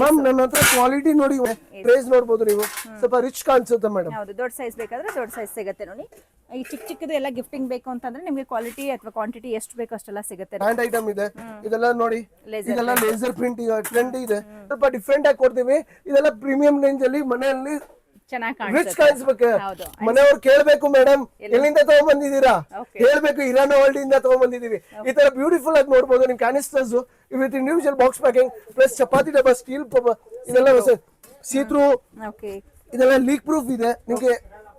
ಮ್ಯಾಮ್ ನನ್ನ ಹತ್ರ ಕ್ವಾಲಿಟಿ ನೋಡಿ ಟ್ರೇಸ್ ನೋಡಬಹುದು ನೀವು. ಸ್ವಲ್ಪ ರಿಚ್ ಕಾಣಿಸುತ್ತೆ ಮೇಡಮ್ ಹೌದು ದೊಡ್ಡ ಸೈಜ್ ಬೇಕಾದ್ರೆ ದೊಡ್ಡ ಸೈಜ್ ಸಿಗುತ್ತೆ ನೋಡಿ. ಈ ಚಿಕ್ಕ ಚಿಕ್ಕದು ಎಲ್ಲ ಗಿಫ್ಟಿಂಗ್ ಬೇಕು ಅಂತಂದ್ರೆ ನಿಮಗೆ ಕ್ವಾಲಿಟಿ ಅಥವಾ ಕ್ವಾಂಟಿಟಿ ಎಷ್ಟು ಬೇಕು ಅಷ್ಟೆಲ್ಲ ಸಿಗುತ್ತೆ. ಹ್ಯಾಂಡ್ ಐಟಮ್ ಇದೆ. ಇದೆಲ್ಲ ನೋಡಿ. ಇದೆಲ್ಲ ಲೇಸರ್ ಪ್ರಿಂಟ್ ಟ್ರೆಂಡ್ ಇದೆ. ಸ್ವಲ್ಪ ಡಿಫ್ರೆಂಟ್ ಆಗಿ ಕೊಡ್ತೀವಿ. ಇದೆಲ್ಲ ಪ್ರೀಮಿಯಂ ರೇಂಜ್ ಅಲ್ಲಿ ಮನೆಯಲ್ಲಿ ರಿಚ್ ಕಾಣಿಸ್ಬೇಕು. ಮನೆಯವ್ರು ಕೇಳ್ಬೇಕು ಮೇಡಮ್ ಎಲ್ಲಿಂದ ತಗೊಂಡ್ಬಂದಿದ್ದೀರಾ Okay. ಹೇಳ್ಬೇಕು ಇರಾನ ವರ್ಲ್ಡ್ ಇಂದ ತಗೊಂಡ್ಬಂದಿದೀವಿ ಈ ತರ ಬ್ಯೂಟಿಫುಲ್ ಆಗಿ ನೋಡ್ಬೋದು ನಿಮ್ canisters with individual box packing plus chapati ಡಬ್ಬ ಸ್ಟೀಲ್ ಇದೆಲ್ಲ ಸೀತ್ರು ಇದೆಲ್ಲ ಲೀಕ್ ಪ್ರೂಫ್ ಇದೆ. ನಿಮ್ಗೆ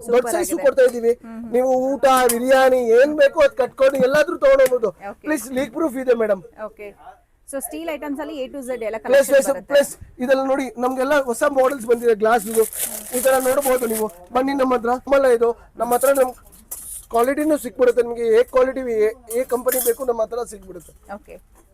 ದೊಡ್ಡ ಸೈಜ್ ಕೊಡ್ತಾ ಇದೀವಿ ನೀವು ಊಟ ಬಿರಿಯಾನಿ ಏನ್ ಬೇಕು ಅದ್ ಕಟ್ಕೊಂಡು ಎಲ್ಲಾದ್ರೂ ತಗೊಂಡೋಗ್ಬೋದು ಪ್ಲೀಸ್ ಲೀಕ್ ಪ್ರೂಫ್ ಇದೆ ಮೇಡಮ್ ಸೊ ಸ್ಟೀಲ್ ಐಟಮ್ಸ್ ಅಲ್ಲಿ ಎ ಟು ಝೆಡ್ ಎಲ್ಲ ಪ್ಲಸ್ ಬರುತ್ತೆ. ಪ್ಲಸ್ ಇದೆಲ್ಲ ನೋಡಿ ನಮ್ಗೆಲ್ಲ ಹೊಸ ಮಾಡೆಲ್ಸ್ ಬಂದಿದೆ ಗ್ಲಾಸ್ ಇದು. ಈ ತರ ನೋಡಬಹುದು ನೀವು. ಬನ್ನಿ ನಮ್ಮ ಹತ್ರ. ನಮ್ಮಲ್ಲ ಇದು. ನಮ್ಮ ಹತ್ರ ನಮ್ ಕ್ವಾಲಿಟಿನೂ ಸಿಕ್ಬಿಡುತ್ತೆ. ನಿಮಗೆ ಏ ಕ್ವಾಲಿಟಿ ಏ ಕಂಪನಿ ಬೇಕು ನಮ್ಮ ಹತ್ರ ಸಿಕ್ಬಿಡುತ್ತೆ. ಓಕೆ